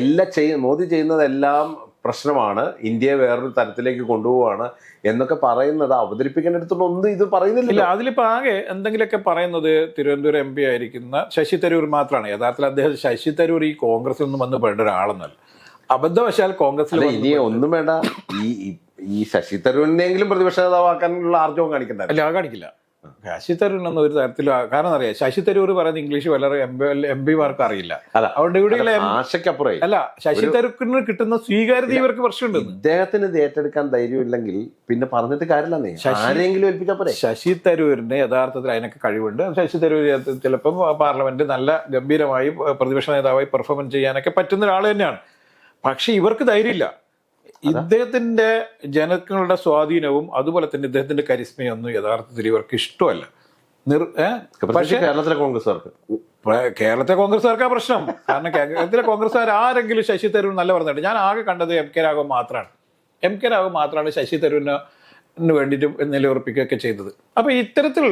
Speaker 2: എല്ലാം ചെയ്യ മോദി ചെയ്യുന്നതെല്ലാം പ്രശ്നമാണ്. ഇന്ത്യയെ വേറൊരു തരത്തിലേക്ക് കൊണ്ടുപോവാണ് എന്നൊക്കെ പറയുന്നത് അവതരിപ്പിക്കേണ്ടടുത്തുള്ള ഒന്നും ഇത്
Speaker 1: ഇല്ല
Speaker 2: പറയുന്നില്ല
Speaker 1: അതിലിപ്പോ ആകെ എന്തെങ്കിലുമൊക്കെ പറയുന്നത് തിരുവനന്തപുരം എം പി ആയിരിക്കുന്ന ശശി തരൂർ മാത്രമാണ് യഥാർത്ഥത്തിൽ അദ്ദേഹം ശശി തരൂർ ഈ കോൺഗ്രസിൽ നിന്ന് വന്ന് പെടേണ്ട ഒരാളെന്നല്ല അബദ്ധവശാൽ കോൺഗ്രസ്
Speaker 2: ഇനി ഒന്നും വേണ്ട. ഈ ഈ- ശശി തരൂരിനെങ്കിലും പ്രതിപക്ഷ നേതാവാക്കാനുള്ള ആർജവം കാണിക്കണ്ട
Speaker 1: അല്ല കാണിക്കില്ല. ശശി തരൂർ എന്ന ഒരു തരത്തിലും കാരണം അറിയാം? ശശി തരൂർ പറയുന്ന ഇംഗ്ലീഷ് വളരെ എം പിമാർക്ക് അറിയില്ല.
Speaker 2: അല്ല
Speaker 1: അതുകൊണ്ട് ഇവിടെയുള്ള എം- അല്ല ശശി തരൂരിന് കിട്ടുന്ന സ്വീകാര്യത ഇവർക്ക് പ്രശ്നമുണ്ട്
Speaker 2: ഇദ്ദേഹത്തിന് ഇത് ഏറ്റെടുക്കാൻ ധൈര്യമില്ലെങ്കിൽ പിന്നെ പറഞ്ഞിട്ട് കാര്യമില്ലെന്നേ ആരെങ്കിലും ഏൽപ്പിച്ചാ പോരെ
Speaker 1: ശശി തരൂരിന് യഥാർത്ഥത്തിൽ അതിനൊക്കെ കഴിവുണ്ട്. ശശി തരൂർ ചിലപ്പം പാർലമെന്റ് നല്ല ഗംഭീരമായി പ്രതിപക്ഷ നേതാവായി പെർഫോമൻസ് ചെയ്യാനൊക്കെ പറ്റുന്ന ഒരാൾ തന്നെയാണ്. പക്ഷെ ഇവർക്ക് ധൈര്യമില്ല. ഇദ്ദേഹത്തിന്റെ ജനങ്ങളുടെ സ്വാധീനവും അതുപോലെ തന്നെ ഇദ്ദേഹത്തിന്റെ കരിസ്മയൊന്നും യഥാർത്ഥത്തിൽ ഇവർക്ക് ഇഷ്ടമല്ല. നിർ
Speaker 2: പക്ഷേ കേരളത്തിലെ കോൺഗ്രസ്സുകാർക്ക്.
Speaker 1: കേരളത്തെ കോൺഗ്രസ്സുകാർക്കാ പ്രശ്നം. കാരണം കേരളത്തിലെ കോൺഗ്രസ്സുകാർ ആരെങ്കിലും ശശി തരൂർ നല്ല പറഞ്ഞിട്ട് ഞാൻ ആകെ കണ്ടത് എം കെ രാഘവൻ മാത്രമാണ് എം കെ രാഘവൻ മാത്രമാണ് ശശി തരൂരിന് വേണ്ടിയിട്ട് നിലയുറപ്പിക്കുകയൊക്കെ ചെയ്തത്. അപ്പൊ ഇത്തരത്തിൽ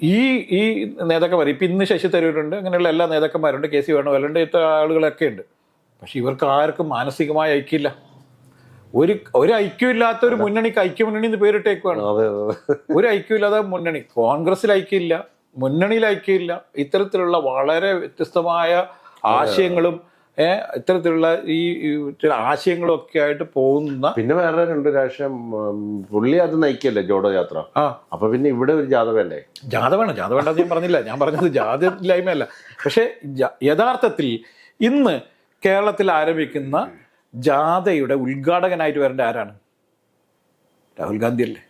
Speaker 1: ഈ ഈ നേതാക്കന്മാർ ഇപ്പം ഇന്ന് ശശി തരൂരുണ്ട് അങ്ങനെയുള്ള എല്ലാ നേതാക്കന്മാരുണ്ട് കെ സി വേണുവല്ലുണ്ട് ഇത്ര ആളുകളൊക്കെ ഉണ്ട്. പക്ഷെ ഇവർക്ക് ആർക്കും മാനസികമായ ഐക്യമില്ല. ഒരു ഒരു ഐക്യമില്ലാത്ത ഒരു മുന്നണിക്ക് ഐക്യമുന്നണി എന്ന് പേരിട്ടേക്കുവാണ്.
Speaker 2: ഒരു ഐക്യം
Speaker 1: ഒരു ഐക്യമില്ലാത്ത മുന്നണി കോൺഗ്രസിൽ ഐക്യമില്ല മുന്നണിയിൽ ഐക്യമില്ല ഇത്തരത്തിലുള്ള വളരെ വ്യത്യസ്തമായ ആശയങ്ങളും ഏഹ് ഇത്തരത്തിലുള്ള ഈ ആശയങ്ങളും ഒക്കെ ആയിട്ട് പോകുന്ന
Speaker 2: പിന്നെ വേറെ രണ്ട് രാഷ്ട്രം പുള്ളി അത് നയിക്കല്ലേ ജോഡോ യാത്ര?
Speaker 1: ആ.
Speaker 2: അപ്പൊ പിന്നെ ഇവിടെ ഒരു ജാഥ വേണ്ടേ
Speaker 1: ജാഥ വേണം ജാഥ വേണ്ടെന്ന് ഞാൻ പറഞ്ഞില്ല. ഞാൻ പറഞ്ഞത് ജാഥ ഇല്ലായ്മയല്ല. പക്ഷെ യഥാർത്ഥത്തിൽ ഇന്ന് കേരളത്തിൽ ആരംഭിക്കുന്ന ജാഥയുടെ ഉദ്ഘാടകനായിട്ട് വരേണ്ട ആരാണ്? രാഹുൽ ഗാന്ധി അല്ലേ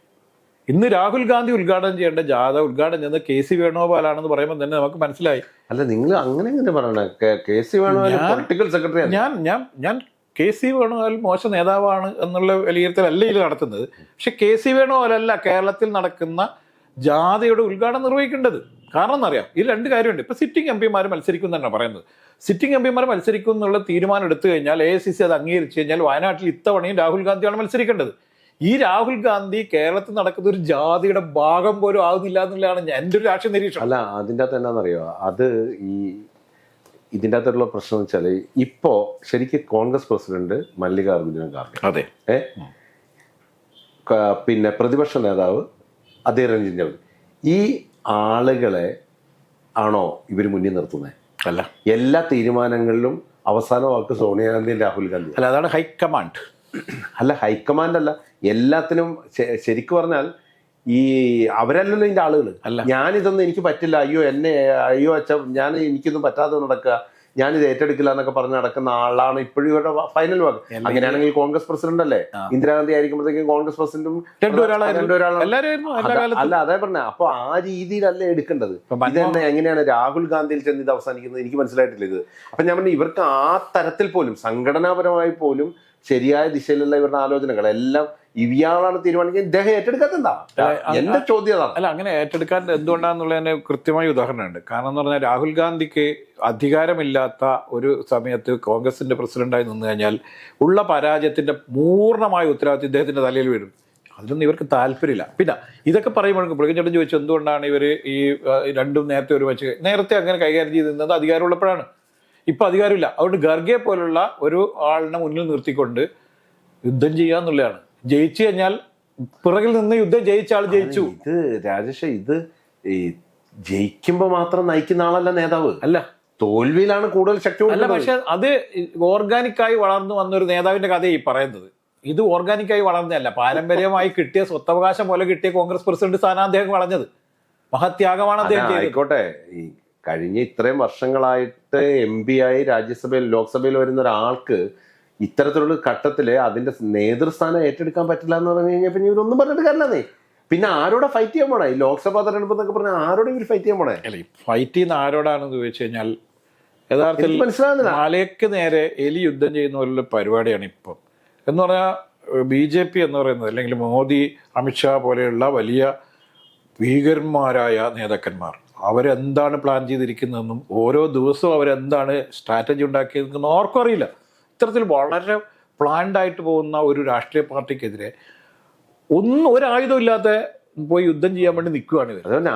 Speaker 1: ഇന്ന് രാഹുൽ ഗാന്ധി ഉദ്ഘാടനം ചെയ്യേണ്ട ജാഥ ഉദ്ഘാടനം ചെയ്യുന്നത് കെ സി വേണുഗോപാലാണെന്ന് പറയുമ്പോൾ തന്നെ നമുക്ക് മനസ്സിലായി.
Speaker 2: അല്ല നിങ്ങൾ അങ്ങനെ എങ്ങനെ പറയണേ കെ- കെ സി വേണുഗോപാൽ
Speaker 1: ഞാൻ-
Speaker 2: പൊളിറ്റിക്കൽ സെക്രട്ടറി
Speaker 1: ഞാൻ ഞാൻ ഞാൻ കെ സി വേണുഗോപാൽ മോശം നേതാവാണ് എന്നുള്ള വിലയിരുത്തലല്ല ഇത് നടത്തുന്നത്. പക്ഷെ കെ സി വേണുഗോപാലല്ല കേരളത്തിൽ നടക്കുന്ന ജാഥയുടെ ഉദ്ഘാടനം നിർവഹിക്കേണ്ടത്. കാരണം എന്നറിയാം ഈ രണ്ട് കാര്യമുണ്ട്. ഇപ്പൊ സിറ്റിംഗ് എം പിമാർ മത്സരിക്കും എന്നാണ് പറയുന്നത്. സിറ്റിംഗ് എം പിമാർ മത്സരിക്കും എന്നുള്ള തീരുമാനം എടുത്തു കഴിഞ്ഞാൽ എ സി സി അത് അംഗീകരിച്ചു കഴിഞ്ഞാൽ വയനാട്ടിൽ ഇത്തവണയും രാഹുൽ ഗാന്ധിയാണ് മത്സരിക്കേണ്ടത്. ഈ രാഹുൽ ഗാന്ധി കേരളത്തിൽ നടക്കുന്ന ഒരു ജാതിയുടെ ഭാഗം പോലും ആകുന്നില്ല എന്നുള്ളതാണ് ഞാൻ- എന്റെ ഒരു രാഷ്ട്രീയ നിരീക്ഷണം.
Speaker 2: അല്ല അതിന്റെ അകത്ത് എന്നാണെന്നറിയോ അത് ഈ ഇതിന്റെ അകത്തുള്ള പ്രശ്നം എന്ന് വെച്ചാൽ ഇപ്പോ ശരിക്കും കോൺഗ്രസ് പ്രസിഡന്റ് മല്ലികാർജുന ഖാർഗെ.
Speaker 1: അതെ.
Speaker 2: ഏ? പിന്നെ പ്രതിപക്ഷ നേതാവ് അധീർ രഞ്ജൻ ചൗധരി ഈ ആളുകളെ ആണോ ഇവർ മുന്നിൽ നിർത്തുന്നത്
Speaker 1: അല്ല.
Speaker 2: എല്ലാ തീരുമാനങ്ങളിലും അവസാന വാക്ക് സോണിയാഗാന്ധിയും രാഹുൽ ഗാന്ധി
Speaker 1: അല്ല അതാണ് ഹൈക്കമാൻഡ്.
Speaker 2: അല്ല ഹൈക്കമാൻഡ് അല്ല. എല്ലാത്തിനും ശരിക്കു പറഞ്ഞാൽ ഈ അവരല്ലല്ലോ ഇതിന്റെ ആളുകൾ
Speaker 1: അല്ല.
Speaker 2: ഞാനിതൊന്നും എനിക്ക് പറ്റില്ല. അയ്യോ എന്നെ അയ്യോ അച്ഛ ഞാൻ എനിക്കൊന്നും പറ്റാതെ നടക്കുക. ഞാനിത് ഏറ്റെടുക്കില്ല എന്നൊക്കെ പറഞ്ഞ് നടക്കുന്ന ആളാണ് ഇപ്പോഴും ഇവരുടെ ഫൈനൽ വാക്ക് അങ്ങനെയാണെങ്കിൽ കോൺഗ്രസ് പ്രസിഡന്റ് അല്ലേ? ഇന്ദിരാഗാന്ധി ആയിരിക്കുമ്പോഴത്തേക്കും കോൺഗ്രസ് പ്രസിഡന്റും അല്ല അതേ പറഞ്ഞ. അപ്പൊ ആ രീതിയിലല്ലേ എടുക്കേണ്ടത്.
Speaker 1: ഇത് തന്നെ
Speaker 2: ഇതെന്നെ എങ്ങനെയാണ് രാഹുൽ ഗാന്ധിയിൽ ചെന്ന് ഇത് അവസാനിക്കുന്നത് എനിക്ക് മനസ്സിലായിട്ടില്ല ഇത്. അപ്പൊ ഞാൻ പറഞ്ഞു ഇവർക്ക് ആ തരത്തിൽ പോലും സംഘടനാപരമായി പോലും ശരിയായ ദിശയിലുള്ള ഇവരുടെ ആലോചനകൾ എല്ലാം ഇയാളാണ് തീരുമാനിക്കുന്നത്. ഇദ്ദേഹം
Speaker 1: ഏറ്റെടുക്കാത്ത എന്താ?
Speaker 2: എന്റെ ചോദ്യം
Speaker 1: അല്ല അങ്ങനെ ഏറ്റെടുക്കാൻ എന്തുകൊണ്ടാന്നുള്ളതിന് കൃത്യമായ ഉദാഹരണമുണ്ട്. കാരണം എന്ന് പറഞ്ഞാൽ രാഹുൽ ഗാന്ധിക്ക് അധികാരമില്ലാത്ത ഒരു സമയത്ത് കോൺഗ്രസിന്റെ പ്രസിഡന്റായി നിന്നു കഴിഞ്ഞാൽ ഉള്ള പരാജയത്തിന്റെ പൂർണമായ ഉത്തരവാദിത്വം ഇദ്ദേഹത്തിന്റെ തലയിൽ വരും അതിലൊന്നും ഇവർക്ക് താല്പര്യമില്ല. പിന്നെ ഇതൊക്കെ പറയുമ്പോൾ പുള്ളിക്കച്ചേട്ടൻ ചോദിച്ചു എന്തുകൊണ്ടാണ് ഇവർ ഈ രണ്ടും നേരത്തെ ഒരു വെച്ച് നേരത്തെ അങ്ങനെ കൈകാര്യം ചെയ്തിരുന്നത് അധികാരമുള്ളപ്പോഴാണ്. ഇപ്പൊ അധികാരമില്ല. അതുകൊണ്ട് ഗർഗെ പോലുള്ള ഒരു ആളിനെ മുന്നിൽ നിർത്തിക്കൊണ്ട് യുദ്ധം ചെയ്യാന്നുള്ളതാണ് ജയിച്ചു കഴിഞ്ഞാൽ പിറകിൽ നിന്ന് യുദ്ധം ജയിച്ച ആൾ ജയിച്ചു.
Speaker 2: ഇത് രാജേഷ് ഇത് ഈ ജയിക്കുമ്പോ മാത്രം നയിക്കുന്ന ആളല്ല നേതാവ്.
Speaker 1: അല്ല.
Speaker 2: തോൽവിയിലാണ് കൂടുതൽ ശക്തി
Speaker 1: അല്ല. പക്ഷെ അത് ഓർഗാനിക്കായി വളർന്നു വന്ന ഒരു നേതാവിന്റെ കഥയാണ് ഈ പറയുന്നത്. ഇത് ഓർഗാനിക്കായി വളർന്നതല്ല. പാരമ്പര്യമായി കിട്ടിയ സ്വത്തവകാശം പോലെ കിട്ടിയ കോൺഗ്രസ് പ്രസിഡന്റ് സ്ഥാനം അദ്ദേഹം വളഞ്ഞത്. മഹത്യാഗമാണ് അദ്ദേഹം
Speaker 2: ആയിക്കോട്ടെ. ഈ കഴിഞ്ഞ ഇത്രയും വർഷങ്ങളായിട്ട് എം പി ആയി രാജ്യസഭയിൽ ലോക്സഭയിൽ വരുന്ന ഒരാൾക്ക് ഇത്തരത്തിലുള്ള ഘട്ടത്തിൽ അതിന്റെ നേതൃസ്ഥാനം ഏറ്റെടുക്കാൻ പറ്റില്ല എന്ന് പറഞ്ഞു കഴിഞ്ഞാൽ പിന്നെ ഇവരൊന്നും പറഞ്ഞിട്ട് കാര്യമില്ലെന്നേ. പിന്നെ ആരോടെ ഫൈറ്റ് ചെയ്യാൻ പോണേ? ഈ ലോക്സഭാ തെരഞ്ഞെടുപ്പ് എന്നൊക്കെ പറഞ്ഞാൽ ആരോടെ ഇവർ ഫൈറ്റ് ചെയ്യാൻ പോണേ?
Speaker 1: അല്ല ഫൈറ്റ് ചെയ്യുന്ന ആരോടാണെന്ന് ചോദിച്ചു കഴിഞ്ഞാൽ യഥാർത്ഥത്തിൽ
Speaker 2: മനസ്സിലാകുന്നില്ല
Speaker 1: മലയ്ക്ക് നേരെ എലി യുദ്ധം ചെയ്യുന്ന പോലുള്ള പരിപാടിയാണ് ഇപ്പം. എന്ന് പറഞ്ഞാൽ ബി ജെ പി എന്ന് പറയുന്നത് അല്ലെങ്കിൽ മോദി അമിത്ഷാ പോലെയുള്ള വലിയ ഭീകരന്മാരായ നേതാക്കന്മാർ. അവരെന്താണ് പ്ലാൻ ചെയ്തിരിക്കുന്നതെന്നും ഓരോ ദിവസവും അവരെന്താണ് സ്ട്രാറ്റജി ഉണ്ടാക്കിയതെന്നും ആർക്കും അറിയില്ല. ഇത്തരത്തിൽ വളരെ പ്ലാൻഡായിട്ട് പോകുന്ന ഒരു രാഷ്ട്രീയ പാർട്ടിക്കെതിരെ ഒന്നും ഒരായുധം ഇല്ലാത്ത പോയി യുദ്ധം ചെയ്യാൻ വേണ്ടി നിൽക്കുകയാണ് ഇവർ
Speaker 2: അതന്നെ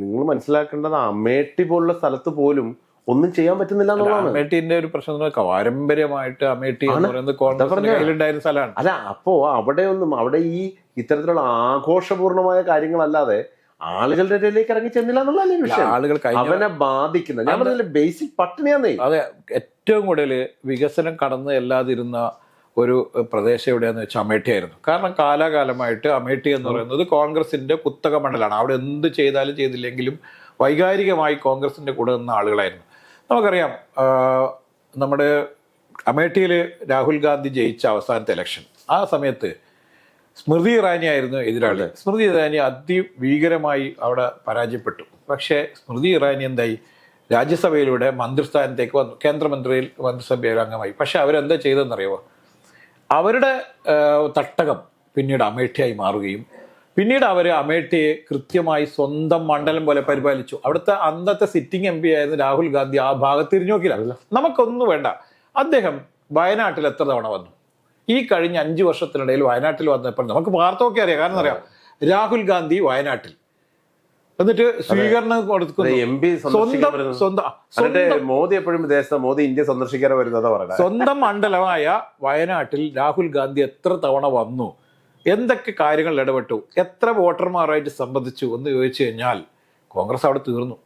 Speaker 2: നിങ്ങൾ മനസ്സിലാക്കേണ്ടത് അമേട്ടി പോലുള്ള സ്ഥലത്ത് പോലും ഒന്നും ചെയ്യാൻ പറ്റുന്നില്ല എന്നുള്ളതാണ്.
Speaker 1: അമേട്ടിന്റെ ഒരു പ്രശ്നം പാരമ്പര്യമായിട്ട് അമേട്ടി എന്ന്. പറയുന്നത് കോൺഗ്രസ് സ്ഥലമാണ്.
Speaker 2: അല്ല അപ്പോ അവിടെ ഒന്നും അവിടെ ഈ ഇത്തരത്തിലുള്ള ആഘോഷപൂർണമായ കാര്യങ്ങളല്ലാതെ ആളുകളുടെ ഇടയിലേക്ക് ഇറങ്ങി ചെന്നില്ല എന്നുള്ളതല്ലേ വിഷയം.
Speaker 1: ആളുകൾ
Speaker 2: അവനെ ബാധിക്കുന്ന ഞാൻ പറഞ്ഞില്ല ബേസിക് പട്ടിണിയാന്നേ.
Speaker 1: അതെ ഏറ്റവും കൂടുതൽ വികസനം കടന്ന് എല്ലാതിരുന്ന ഒരു പ്രദേശം എവിടെയാന്ന് വെച്ചാൽ അമേഠിയായിരുന്നു കാരണം കാലാകാലമായിട്ട് അമേഠി എന്ന് പറയുന്നത് കോൺഗ്രസിന്റെ കുത്തക മണ്ഡലമാണ് അവിടെ എന്ത് ചെയ്താലും ചെയ്തില്ലെങ്കിലും വൈകാരികമായി കോൺഗ്രസിന്റെ കൂടെ നിന്ന ആളുകളായിരുന്നു. നമുക്കറിയാം നമ്മുടെ അമേഠിയിൽ രാഹുൽ ഗാന്ധി ജയിച്ച അവസാനത്തെ ഇലക്ഷൻ ആ സമയത്ത് സ്മൃതി ഇറാനി ആയിരുന്നു എതിരാളി. സ്മൃതി ഇറാനി അതിഭീകരമായി അവിടെ പരാജയപ്പെട്ടു. പക്ഷേ സ്മൃതി ഇറാനി എന്തായി? രാജ്യസഭയിലൂടെ മന്ത്രിസ്ഥാനത്തേക്ക് വന്നു. കേന്ദ്രമന്ത്രിയിൽ മന്ത്രിസഭയിൽ അംഗമായി. പക്ഷെ അവരെന്താ ചെയ്തതെന്നറിയുമോ? അവരുടെ തട്ടകം പിന്നീട് അമേഠിയായി മാറുകയും പിന്നീട് അവർ അമേഠിയെ കൃത്യമായി സ്വന്തം മണ്ഡലം പോലെ പരിപാലിച്ചു. അവിടുത്തെ അന്നത്തെ സിറ്റിംഗ് എം പി ആയിരുന്ന രാഹുൽ ഗാന്ധി ആ ഭാഗത്ത് തിരിഞ്ഞു നോക്കിയില്ല. നമുക്കൊന്നും വേണ്ട. അദ്ദേഹം വയനാട്ടിൽ എത്ര തവണ വന്നു? ഈ കഴിഞ്ഞ അഞ്ച് വർഷത്തിനിടയിൽ വയനാട്ടിൽ വന്നപ്പോൾ നമുക്ക് വാർത്തയൊക്കെ അറിയാം കാരണം അറിയാം രാഹുൽ ഗാന്ധി വയനാട്ടിൽ. എന്നിട്ട് സ്വീകരണം കൊടുക്കുന്നു.
Speaker 2: എം പി
Speaker 1: സ്വന്തം സ്വന്തം
Speaker 2: മോദി എപ്പോഴും വിദേശത്ത് മോദി ഇന്ത്യ സന്ദർശിക്കാൻ വരുന്നതാ പറയുന്നത്
Speaker 1: സ്വന്തം മണ്ഡലമായ വയനാട്ടിൽ രാഹുൽ ഗാന്ധി എത്ര തവണ വന്നു? എന്തൊക്കെ കാര്യങ്ങൾ ഇടപെട്ടു? എത്ര വോട്ടർമാരായിട്ട് സംബന്ധിച്ചു എന്ന് ചോദിച്ചു കഴിഞ്ഞാൽ കോൺഗ്രസ് അവിടെ തീർന്നു.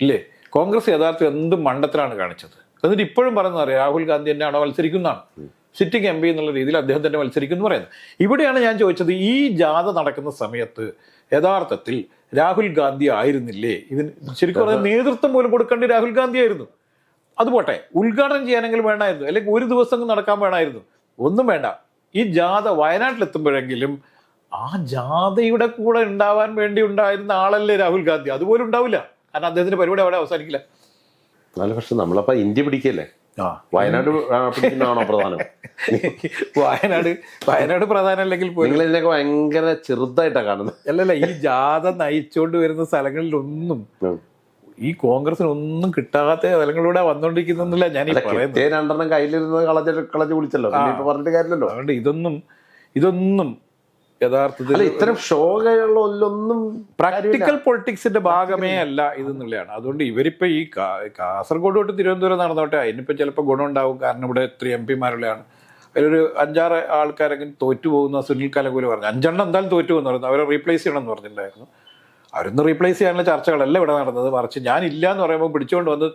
Speaker 1: ഇല്ലേ? കോൺഗ്രസ് യഥാർത്ഥം എന്ത് മണ്ടത്തിലാണ് കാണിച്ചത്. എന്നിട്ട് ഇപ്പോഴും പറയുന്നത് അറിയാം രാഹുൽ ഗാന്ധി തന്നെയാണോ മത്സരിക്കുന്നതാണ് സിറ്റിംഗ് എം പി എന്നുള്ള രീതിയിൽ അദ്ദേഹം തന്നെ മത്സരിക്കുന്നു പറയുന്നത്. ഇവിടെയാണ് ഞാൻ ചോദിച്ചത് ഈ ജാഥ നടക്കുന്ന സമയത്ത് യഥാർത്ഥത്തിൽ രാഹുൽ ഗാന്ധി ആയിരുന്നില്ലേ? ഇതിന് ശരിക്കും പറഞ്ഞാൽ നേതൃത്വം പോലും കൊടുക്കേണ്ടി രാഹുൽ ഗാന്ധി ആയിരുന്നു. അതുപോട്ടെ ഉദ്ഘാടനം ചെയ്യാനെങ്കിലും വേണമായിരുന്നു അല്ലെങ്കിൽ ഒരു ദിവസം നടക്കാൻ വേണമായിരുന്നു. ഒന്നും വേണ്ട. ഈ ജാഥ വയനാട്ടിലെത്തുമ്പോഴെങ്കിലും ആ ജാഥയുടെ കൂടെ ഉണ്ടാവാൻ വേണ്ടി ഉണ്ടായിരുന്ന ആളല്ലേ രാഹുൽ ഗാന്ധി. അതുപോലും ഉണ്ടാവില്ല. കാരണം അദ്ദേഹത്തിന്റെ പരിപാടി അവിടെ അവസാനിക്കില്ല.
Speaker 2: നാല് പക്ഷെ നമ്മളപ്പോ ഇന്ത്യ പിടിക്കല്ലേ? വയനാട് പിടിക്കുന്നതാണോ പ്രധാനം?
Speaker 1: വയനാട് വയനാട് പ്രധാനം അല്ലെങ്കിൽ
Speaker 2: നിങ്ങൾ ഇതിനൊക്കെ ഭയങ്കര ചെറുതായിട്ടാണ് കാണുന്നത്.
Speaker 1: അല്ലല്ല ഈ ജാഥ നയിച്ചുകൊണ്ട് വരുന്ന സ്ഥലങ്ങളിലൊന്നും ഈ കോൺഗ്രസിന് ഒന്നും കിട്ടാത്ത സ്ഥലങ്ങളിലൂടെ വന്നോണ്ടിരിക്കുന്നില്ല ഞാൻ
Speaker 2: രണ്ടെണ്ണം കയ്യിലിരുന്ന് കളച്ച് കളച്ച് വിളിച്ചല്ലോ. പറഞ്ഞിട്ട് കാര്യമല്ലോ
Speaker 1: അതുകൊണ്ട് ഇതൊന്നും ഇതൊന്നും യഥാർത്ഥത്തിൽ
Speaker 2: ഇത്തരം ഷോകളൊന്നും
Speaker 1: പ്രാക്ടിക്കൽ പൊളിറ്റിക്സിന്റെ ഭാഗമേ അല്ല ഇതെന്നുള്ളതാണ്. അതുകൊണ്ട് ഇവരിപ്പോ ഈ കാസർഗോഡ് തൊട്ട് തിരുവനന്തപുരം നടന്നോട്ടെ അതിനിപ്പോ ചിലപ്പോൾ ഗുണമുണ്ടാവും. കാരണം ഇവിടെ ഇത്ര എം പിമാരുള്ളതാണ്. അതിലൊരു അഞ്ചാറ് ആൾക്കാരെങ്കിലും തോറ്റു പോകുന്ന സുനിൽ കലകൂൽ പറഞ്ഞു. അഞ്ചെണ്ണം എന്തായാലും തോറ്റു പോകുന്നു പറഞ്ഞു. അവരെ റീപ്ലേസ് ചെയ്യണമെന്ന് പറഞ്ഞിട്ടുണ്ടായിരുന്നു. അവരൊന്ന് റീപ്ലേസ് ചെയ്യാനുള്ള ചർച്ചകളല്ല ഇവിടെ നടന്നത്. മറിച്ച് ഞാൻ ഇല്ല എന്ന് പറയുമ്പോൾ പിടിച്ചുകൊണ്ട് വന്ന്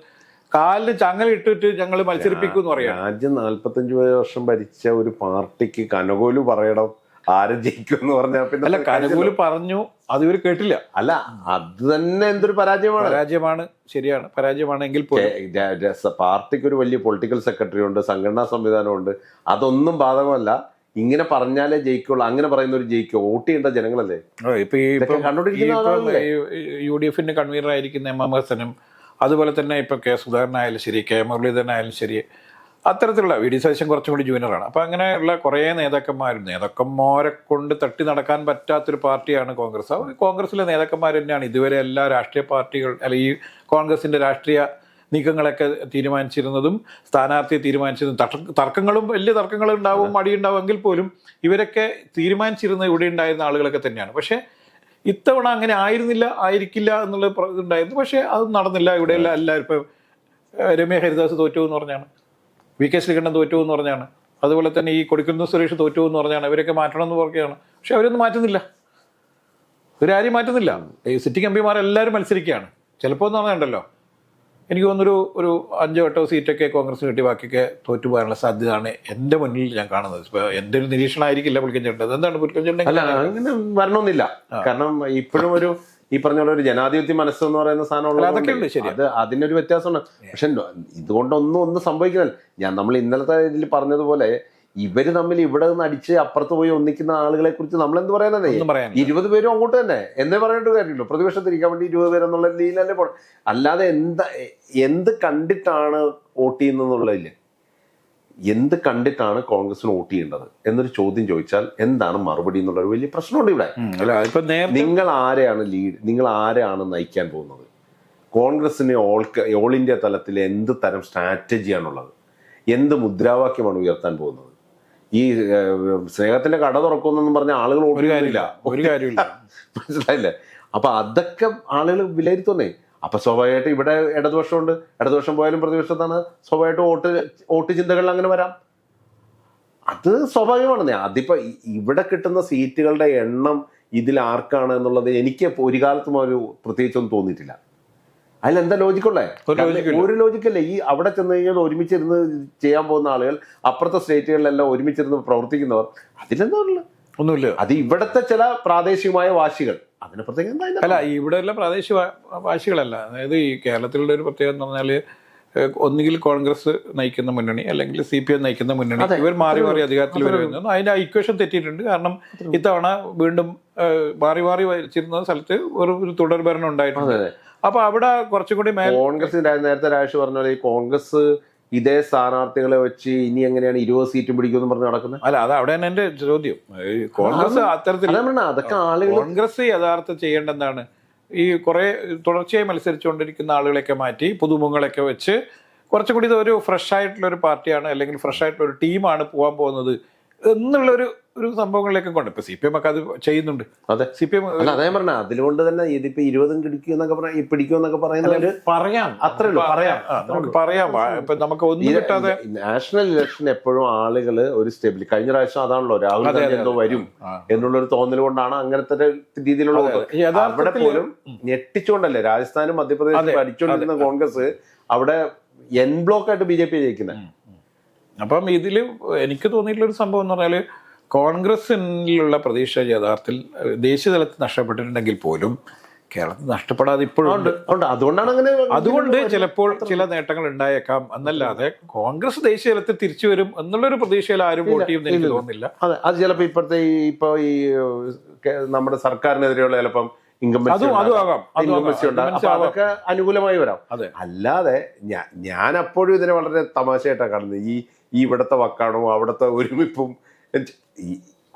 Speaker 1: കാലിന് ചങ്ങല ഇട്ടിട്ട് ഞങ്ങൾ മത്സരിപ്പിക്കും എന്ന് പറയാം.
Speaker 2: രാജ്യം നാല്പത്തഞ്ചു വർഷം ഭരിച്ച ഒരു പാർട്ടിക്ക് കനകോൽ പറയണം ആരും ജയിക്കുമെന്ന് പറഞ്ഞാൽ പിന്നെ
Speaker 1: അല്ല
Speaker 2: ഒരു
Speaker 1: പറഞ്ഞു അത് ഇവർ കേട്ടില്ല.
Speaker 2: അല്ല അത് തന്നെ എന്തൊരു പരാജയമാണ്.
Speaker 1: പരാജയമാണ് ശരിയാണ്. പരാജയമാണെങ്കിൽ
Speaker 2: എങ്കിൽ പാർട്ടിക്ക് ഒരു വലിയ പൊളിറ്റിക്കൽ സെക്രട്ടറി ഉണ്ട് സംഘടനാ സംവിധാനമുണ്ട് അതൊന്നും ബാധകമല്ല. ഇങ്ങനെ പറഞ്ഞാലേ ജയിക്കുള്ളൂ. അങ്ങനെ പറയുന്ന ഒരു ജയിക്കും? വോട്ട് ചെയ്യേണ്ട ജനങ്ങളല്ലേ?
Speaker 1: യു ഡി എഫിന്റെ കൺവീനർ ആയിരിക്കുന്ന എം എം ഹസനും അതുപോലെ തന്നെ ഇപ്പൊ കെ സുധാകരൻ ആയാലും ശരി കെ മുരളീധരൻ ആയാലും ശരി അത്തരത്തിലുള്ള വി ഡി സതീശൻ കുറച്ചും കൂടി ജൂനിയറാണ് അപ്പം അങ്ങനെയുള്ള കുറേ നേതാക്കന്മാരും നേതാക്കന്മാരെ കൊണ്ട് തട്ടി നടക്കാൻ പറ്റാത്തൊരു പാർട്ടിയാണ് കോൺഗ്രസ്. കോൺഗ്രസിലെ നേതാക്കന്മാർ തന്നെയാണ് ഇതുവരെ എല്ലാ രാഷ്ട്രീയ പാർട്ടികൾ അല്ലെങ്കിൽ ഈ കോൺഗ്രസിന്റെ രാഷ്ട്രീയ നീക്കങ്ങളൊക്കെ തീരുമാനിച്ചിരുന്നതും സ്ഥാനാർത്ഥിയെ തീരുമാനിച്ചിരുന്നതും തർക്കങ്ങളും വലിയ തർക്കങ്ങളും ഉണ്ടാവും മടിയുണ്ടാവുമെങ്കിൽ പോലും ഇവരൊക്കെ തീരുമാനിച്ചിരുന്ന ഇവിടെ ഉണ്ടായിരുന്ന ആളുകളൊക്കെ തന്നെയാണ്. പക്ഷേ ഇത്തവണ അങ്ങനെ ആയിരുന്നില്ല ആയിരിക്കില്ല എന്നുള്ള ഇതുണ്ടായിരുന്നു. പക്ഷേ അത് നടന്നില്ല. ഇവിടെയെല്ലാം എല്ലാവരും ഇപ്പം രമ്യ ഹരിദാസ് തോറ്റു എന്ന് പറഞ്ഞാണ്. വി കെ ശ്രീകണ്ഠൻ തോറ്റു എന്ന് പറഞ്ഞാണ്. അതുപോലെ തന്നെ ഈ കൊടിക്കുന്ന സുരേഷ് തോറ്റു എന്ന് പറഞ്ഞാണ്. ഇവരൊക്കെ മാറ്റണം എന്ന് പറയുകയാണ്. പക്ഷെ അവരൊന്നും മാറ്റുന്നില്ല. ഇവരാരും മാറ്റുന്നില്ല. ഈ സിറ്റിംഗ് എം പിമാർ എല്ലാവരും മത്സരിക്കുകയാണ്. ചിലപ്പോൾ എന്ന് പറഞ്ഞുണ്ടല്ലോ എനിക്ക് തോന്നുന്നൊരു ഒരു അഞ്ചോ എട്ടോ സീറ്റൊക്കെ കോൺഗ്രസ് കിട്ടി. ബാക്കിയൊക്കെ തോറ്റു പോകാനുള്ള സാധ്യതയാണ് എന്റെ മുന്നിൽ ഞാൻ കാണുന്നത്. ഇപ്പോൾ എന്റെ ഒരു നിരീക്ഷണമായിരിക്കില്ല പുൽക്കഞ്ചേട്ടൻ ചേട്ടൻ എന്താണ് പുൽക്കഞ്ചേട്ടൻ ചേട്ടൻ
Speaker 2: അല്ല അങ്ങനെ വരണമെന്നില്ല. കാരണം ഇപ്പോഴും ഒരു ഈ പറഞ്ഞ പോലെ ഒരു ജനാധിപത്യ മനസ്സ് എന്ന് പറയുന്ന സാധനം
Speaker 1: ശരിയാ.
Speaker 2: അത് അതിനൊരു വ്യത്യാസമുണ്ട്. പക്ഷെ ഇതുകൊണ്ടൊന്നും ഒന്നും സംഭവിക്കുന്നില്ല. ഞാൻ നമ്മൾ ഇന്നലത്തെ ഇതിൽ പറഞ്ഞതുപോലെ ഇവർ തമ്മിൽ ഇവിടെ നിന്ന് അടിച്ച് അപ്പുറത്ത് പോയി ഒന്നിക്കുന്ന ആളുകളെ കുറിച്ച് നമ്മൾ എന്ത് പറയാനേ ഇരുപത് പേരും അങ്ങോട്ട് തന്നെ. എന്നേ പറഞ്ഞിട്ട് കാര്യമില്ല. പ്രതിപക്ഷത്തിരിക്കാൻ വേണ്ടി ഇരുപത് പേരെന്നുള്ള രീതിയിലല്ലേ പോകണം അല്ലാതെ എന്താ എന്ത് കണ്ടിട്ടാണ് വോട്ട് ചെയ്യുന്നതെന്നുള്ളതില്ല എന്ത് കണ്ടിട്ടാണ് കോൺഗ്രസിന് വോട്ട് ചെയ്യേണ്ടത് എന്നൊരു ചോദ്യം ചോദിച്ചാൽ എന്താണ് മറുപടി എന്നുള്ള ഒരു വലിയ പ്രശ്നമുണ്ട് ഇവിടെ. നിങ്ങൾ ആരെയാണ് ലീഡ് നിങ്ങൾ ആരെയാണ് നയിക്കാൻ പോകുന്നത്? കോൺഗ്രസിന് ഓൾ ഓൾ ഇന്ത്യ തലത്തിൽ എന്ത് തരം സ്ട്രാറ്റജിയാണുള്ളത്? എന്ത് മുദ്രാവാക്യമാണ് ഉയർത്താൻ പോകുന്നത്? ഈ സ്നേഹത്തിന്റെ കട തുറക്കുമെന്നൊന്നും പറഞ്ഞ ആളുകൾ
Speaker 1: ഒരു കാര്യമില്ല ഒരു കാര്യമില്ല.
Speaker 2: മനസ്സിലായില്ലേ? അപ്പൊ അതൊക്കെ ആളുകൾ വിലയിരുത്തുന്നേ. അപ്പൊ സ്വാഭാവികമായിട്ട് ഇവിടെ ഇടതുപക്ഷമുണ്ട്. ഇടതുപക്ഷം പോയാലും പ്രതിപക്ഷത്താണ്. സ്വാഭാവികമായിട്ട് വോട്ട് വോട്ട് ചിന്തകളിൽ അങ്ങനെ വരാം. അത് സ്വാഭാവികമാണ്. അതിപ്പോ ഇവിടെ കിട്ടുന്ന സീറ്റുകളുടെ എണ്ണം ഇതിൽ ആർക്കാണ് എന്നുള്ളത് എനിക്ക് ഒരു കാലത്തും ഒരു പ്രത്യേകിച്ചൊന്നും തോന്നിയിട്ടില്ല. അതിലെന്താ ലോജിക്കുള്ളേ
Speaker 1: ഒരു logic
Speaker 2: ഒരു ലോജിക്കല്ലേ ഈ അവിടെ ചെന്ന് കഴിഞ്ഞാൽ ഒരുമിച്ചിരുന്ന് ചെയ്യാൻ പോകുന്ന ആളുകൾ അപ്പുറത്തെ സ്റ്റേറ്റുകളിലെല്ലാം ഒരുമിച്ചിരുന്ന് പ്രവർത്തിക്കുന്നവർ അതിലെന്താ ഉള്ളത്?
Speaker 1: ഒന്നുമില്ല.
Speaker 2: അത് ഇവിടത്തെ ചില പ്രാദേശികമായ വാശികൾ. അതിന് പ്രത്യേകം
Speaker 1: അല്ല ഇവിടെ എല്ലാം പ്രാദേശിക വാശികളല്ല. അതായത് ഈ കേരളത്തിലുള്ള ഒരു പ്രത്യേകത എന്ന് പറഞ്ഞാൽ ഒന്നുകിൽ കോൺഗ്രസ് നയിക്കുന്ന മുന്നണി അല്ലെങ്കിൽ സി പി എം നയിക്കുന്ന മുന്നണി ഇവർ മാറി മാറി അധികാരത്തിൽ വരുന്നത് അതിന്റെ ഇക്വേഷൻ തെറ്റിയിട്ടുണ്ട്. കാരണം ഇത്തവണ വീണ്ടും മാറി മാറി വച്ചിരുന്ന സ്ഥലത്ത് ഒരു ഒരു തുടർ ഭരണം ഉണ്ടായിട്ടുണ്ട് അപ്പൊ അവിടെ കുറച്ചും കൂടി കോൺഗ്രസിന്റെ
Speaker 2: കോൺഗ്രസ് നേരത്തെ രാജേഷ് പറഞ്ഞ പോലെ ഈ കോൺഗ്രസ് ഇതേ സ്ഥാനാർത്ഥികളെ വെച്ച് ഇനി എങ്ങനെയാണ് ഇരുപത് സീറ്റും പിടിക്കുമെന്ന് പറഞ്ഞ് നടക്കുന്നത്?
Speaker 1: അല്ല അത് അവിടെ തന്നെ എന്റെ ചോദ്യം. കോൺഗ്രസ് അത്തരത്തിൽ
Speaker 2: അതൊക്കെ ആളുകൾ
Speaker 1: കോൺഗ്രസ് യഥാർത്ഥം ചെയ്യേണ്ടതാണ് ഈ കുറെ തുടർച്ചയായി മത്സരിച്ചുകൊണ്ടിരിക്കുന്ന ആളുകളെയൊക്കെ മാറ്റി പുതുമുഖങ്ങളൊക്കെ വെച്ച് കുറച്ചും കൂടി ഇത് ഒരു ഫ്രഷ് ആയിട്ടുള്ള ഒരു പാർട്ടിയാണ് അല്ലെങ്കിൽ ഫ്രഷ് ആയിട്ടുള്ള ഒരു ടീമാണ് പോകാൻ പോകുന്നത് എന്നുള്ള ഒരു ഒരു സംഭവങ്ങളിലേക്ക് കൊണ്ട് ഇപ്പൊ സി പി എം ഒക്കെ അത് ചെയ്യുന്നുണ്ട്.
Speaker 2: അതെ.
Speaker 1: സി പി എം
Speaker 2: അതേ പറഞ്ഞ. അതിലുകൊണ്ട് തന്നെ ഇതിപ്പോ ഇരുപതും കിടിക്കും എന്നൊക്കെ പറഞ്ഞാൽ പിടിക്കും എന്നൊക്കെ പറയുന്നത്
Speaker 1: പറയാം.
Speaker 2: അത്രേ പറയാം.
Speaker 1: നമുക്ക് പറയാം. ഇപ്പൊ നമുക്ക് ഒന്നും കിട്ടാതെ
Speaker 2: നാഷണൽ ഇലക്ഷൻ എപ്പോഴും ആളുകൾ ഒരു സ്റ്റെബിലി കഴിഞ്ഞ പ്രാവശ്യം അതാണല്ലോ രാഹുൽ ഗാന്ധി എന്തോ വരും. എന്നുള്ളൊരു തോന്നൽ കൊണ്ടാണ് അങ്ങനത്തെ രീതിയിലുള്ള അവിടെ പോലും ഞെട്ടിച്ചുകൊണ്ടല്ലേ? രാജസ്ഥാനും മധ്യപ്രദേശും അടിച്ചുകൊണ്ടിരുന്ന കോൺഗ്രസ് അവിടെ എൻ ബ്ലോക്ക് ആയിട്ട് ബി ജെ പി ജയിക്കുന്നത്
Speaker 1: അപ്പം ഇതിൽ എനിക്ക് തോന്നിയിട്ടുള്ള ഒരു സംഭവം എന്ന് പറഞ്ഞാൽ കോൺഗ്രസിലുള്ള പ്രതീക്ഷ യഥാർത്ഥത്തിൽ ദേശീയതലത്തിൽ ദേശീയ തലത്തിൽ നഷ്ടപ്പെട്ടിട്ടുണ്ടെങ്കിൽ പോലും കേരളത്തിൽ നഷ്ടപ്പെടാതെ ഇപ്പോഴും
Speaker 2: ഉണ്ട് അതുകൊണ്ടാണ് അങ്ങനെ
Speaker 1: അതുകൊണ്ട് ചിലപ്പോൾ ചില നേട്ടങ്ങൾ ഉണ്ടായേക്കാം. എന്നല്ലാതെ കോൺഗ്രസ് ദേശീയ തലത്തിൽ തിരിച്ചു വരും എന്നുള്ളൊരു പ്രതീക്ഷയിൽ ആരും വോട്ട് ചെയ്യുന്ന എനിക്ക് തോന്നുന്നില്ല.
Speaker 2: അതെ അത് ചിലപ്പോൾ ഇപ്പോഴത്തെ ഈ ഇപ്പൊ ഈ നമ്മുടെ സർക്കാരിനെതിരെയുള്ള ചിലപ്പം. അതൊക്കെ അനുകൂലമായി വരാം.
Speaker 1: അതെ.
Speaker 2: അല്ലാതെ ഞാൻ ഞാൻ അപ്പോഴും ഇതിനെ വളരെ തമാശയായിട്ടാണ് കാണുന്നത്. ഈ ഈ ഇവിടുത്തെ വക്കാണോ അവിടുത്തെ ഒരുമിപ്പും. ഈ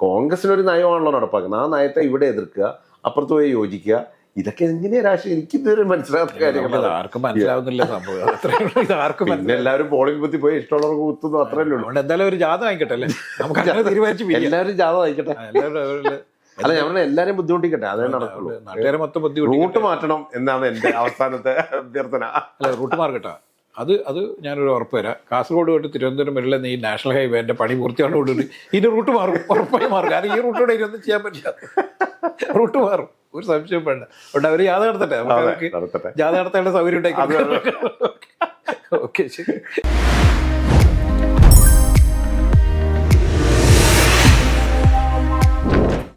Speaker 2: കോൺഗ്രസിനൊരു നയമാണല്ലോ നടപ്പാക്കുന്നത്. ആ നയത്തെ ഇവിടെ എതിർക്കുക അപ്പുറത്ത് പോയി യോജിക്കുക ഇതൊക്കെ എങ്ങനെയാ രാഷ്ട്രീയം? എനിക്ക് ഇതുവരെ മനസ്സിലാത്ത
Speaker 1: ഇത്
Speaker 2: കാര്യങ്ങളാണ്.
Speaker 1: ആർക്കും മനസ്സിലാവുന്നില്ല സംഭവം. ആർക്കും
Speaker 2: പിന്നെ എല്ലാവരും പോളിംഗ് ബുദ്ധി പോയി ഇഷ്ടമുള്ളവർക്ക് കുത്തുന്നു അത്രയല്ലേ ഉള്ളൂ.
Speaker 1: എന്തായാലും ഒരു ജാഥ വാങ്ങിക്കട്ടെ അല്ലേ? നമുക്ക് തീരുമാനിച്ചു.
Speaker 2: എല്ലാവരും ജാഥ
Speaker 1: വാങ്ങിക്കട്ടെ. എല്ലാവരും
Speaker 2: അല്ല ഞാൻ പറഞ്ഞ എല്ലാരും ബുദ്ധിമുട്ടിക്കട്ടെ. അതേ നടക്കുള്ളൂ.
Speaker 1: നാട്ടുകാരെ മൊത്തം ബുദ്ധിമുട്ട്
Speaker 2: റൂട്ട് മാറ്റണം എന്നാണ് എന്റെ അവസാനത്തെ അഭ്യർത്ഥന.
Speaker 1: അല്ല റൂട്ട് മാർക്കറ്റാ അത് അത് ഞാനൊരു ഉറപ്പ് തരാം. കാസർഗോഡ് തൊട്ട് തിരുവനന്തപുരം വരെയുള്ള ഈ നാഷണൽ ഹൈവേന്റെ പണി പൂർത്തിയാണോടുകൂടി ഇനി റൂട്ട് മാറും. ഉറപ്പായി മാറും. കാരണം ഈ റൂട്ടോടെ ഇരുന്ന് ചെയ്യാൻ പറ്റില്ല. റൂട്ട് മാറും. ഒരു സംശയം വേണ്ട. അതുകൊണ്ട് അവർ ജാഥ നടത്തട്ടെ. നമുക്ക് ജാഥ നടത്തേണ്ട സൗകര്യം ഉണ്ടാക്കി ഓക്കെ ശരി.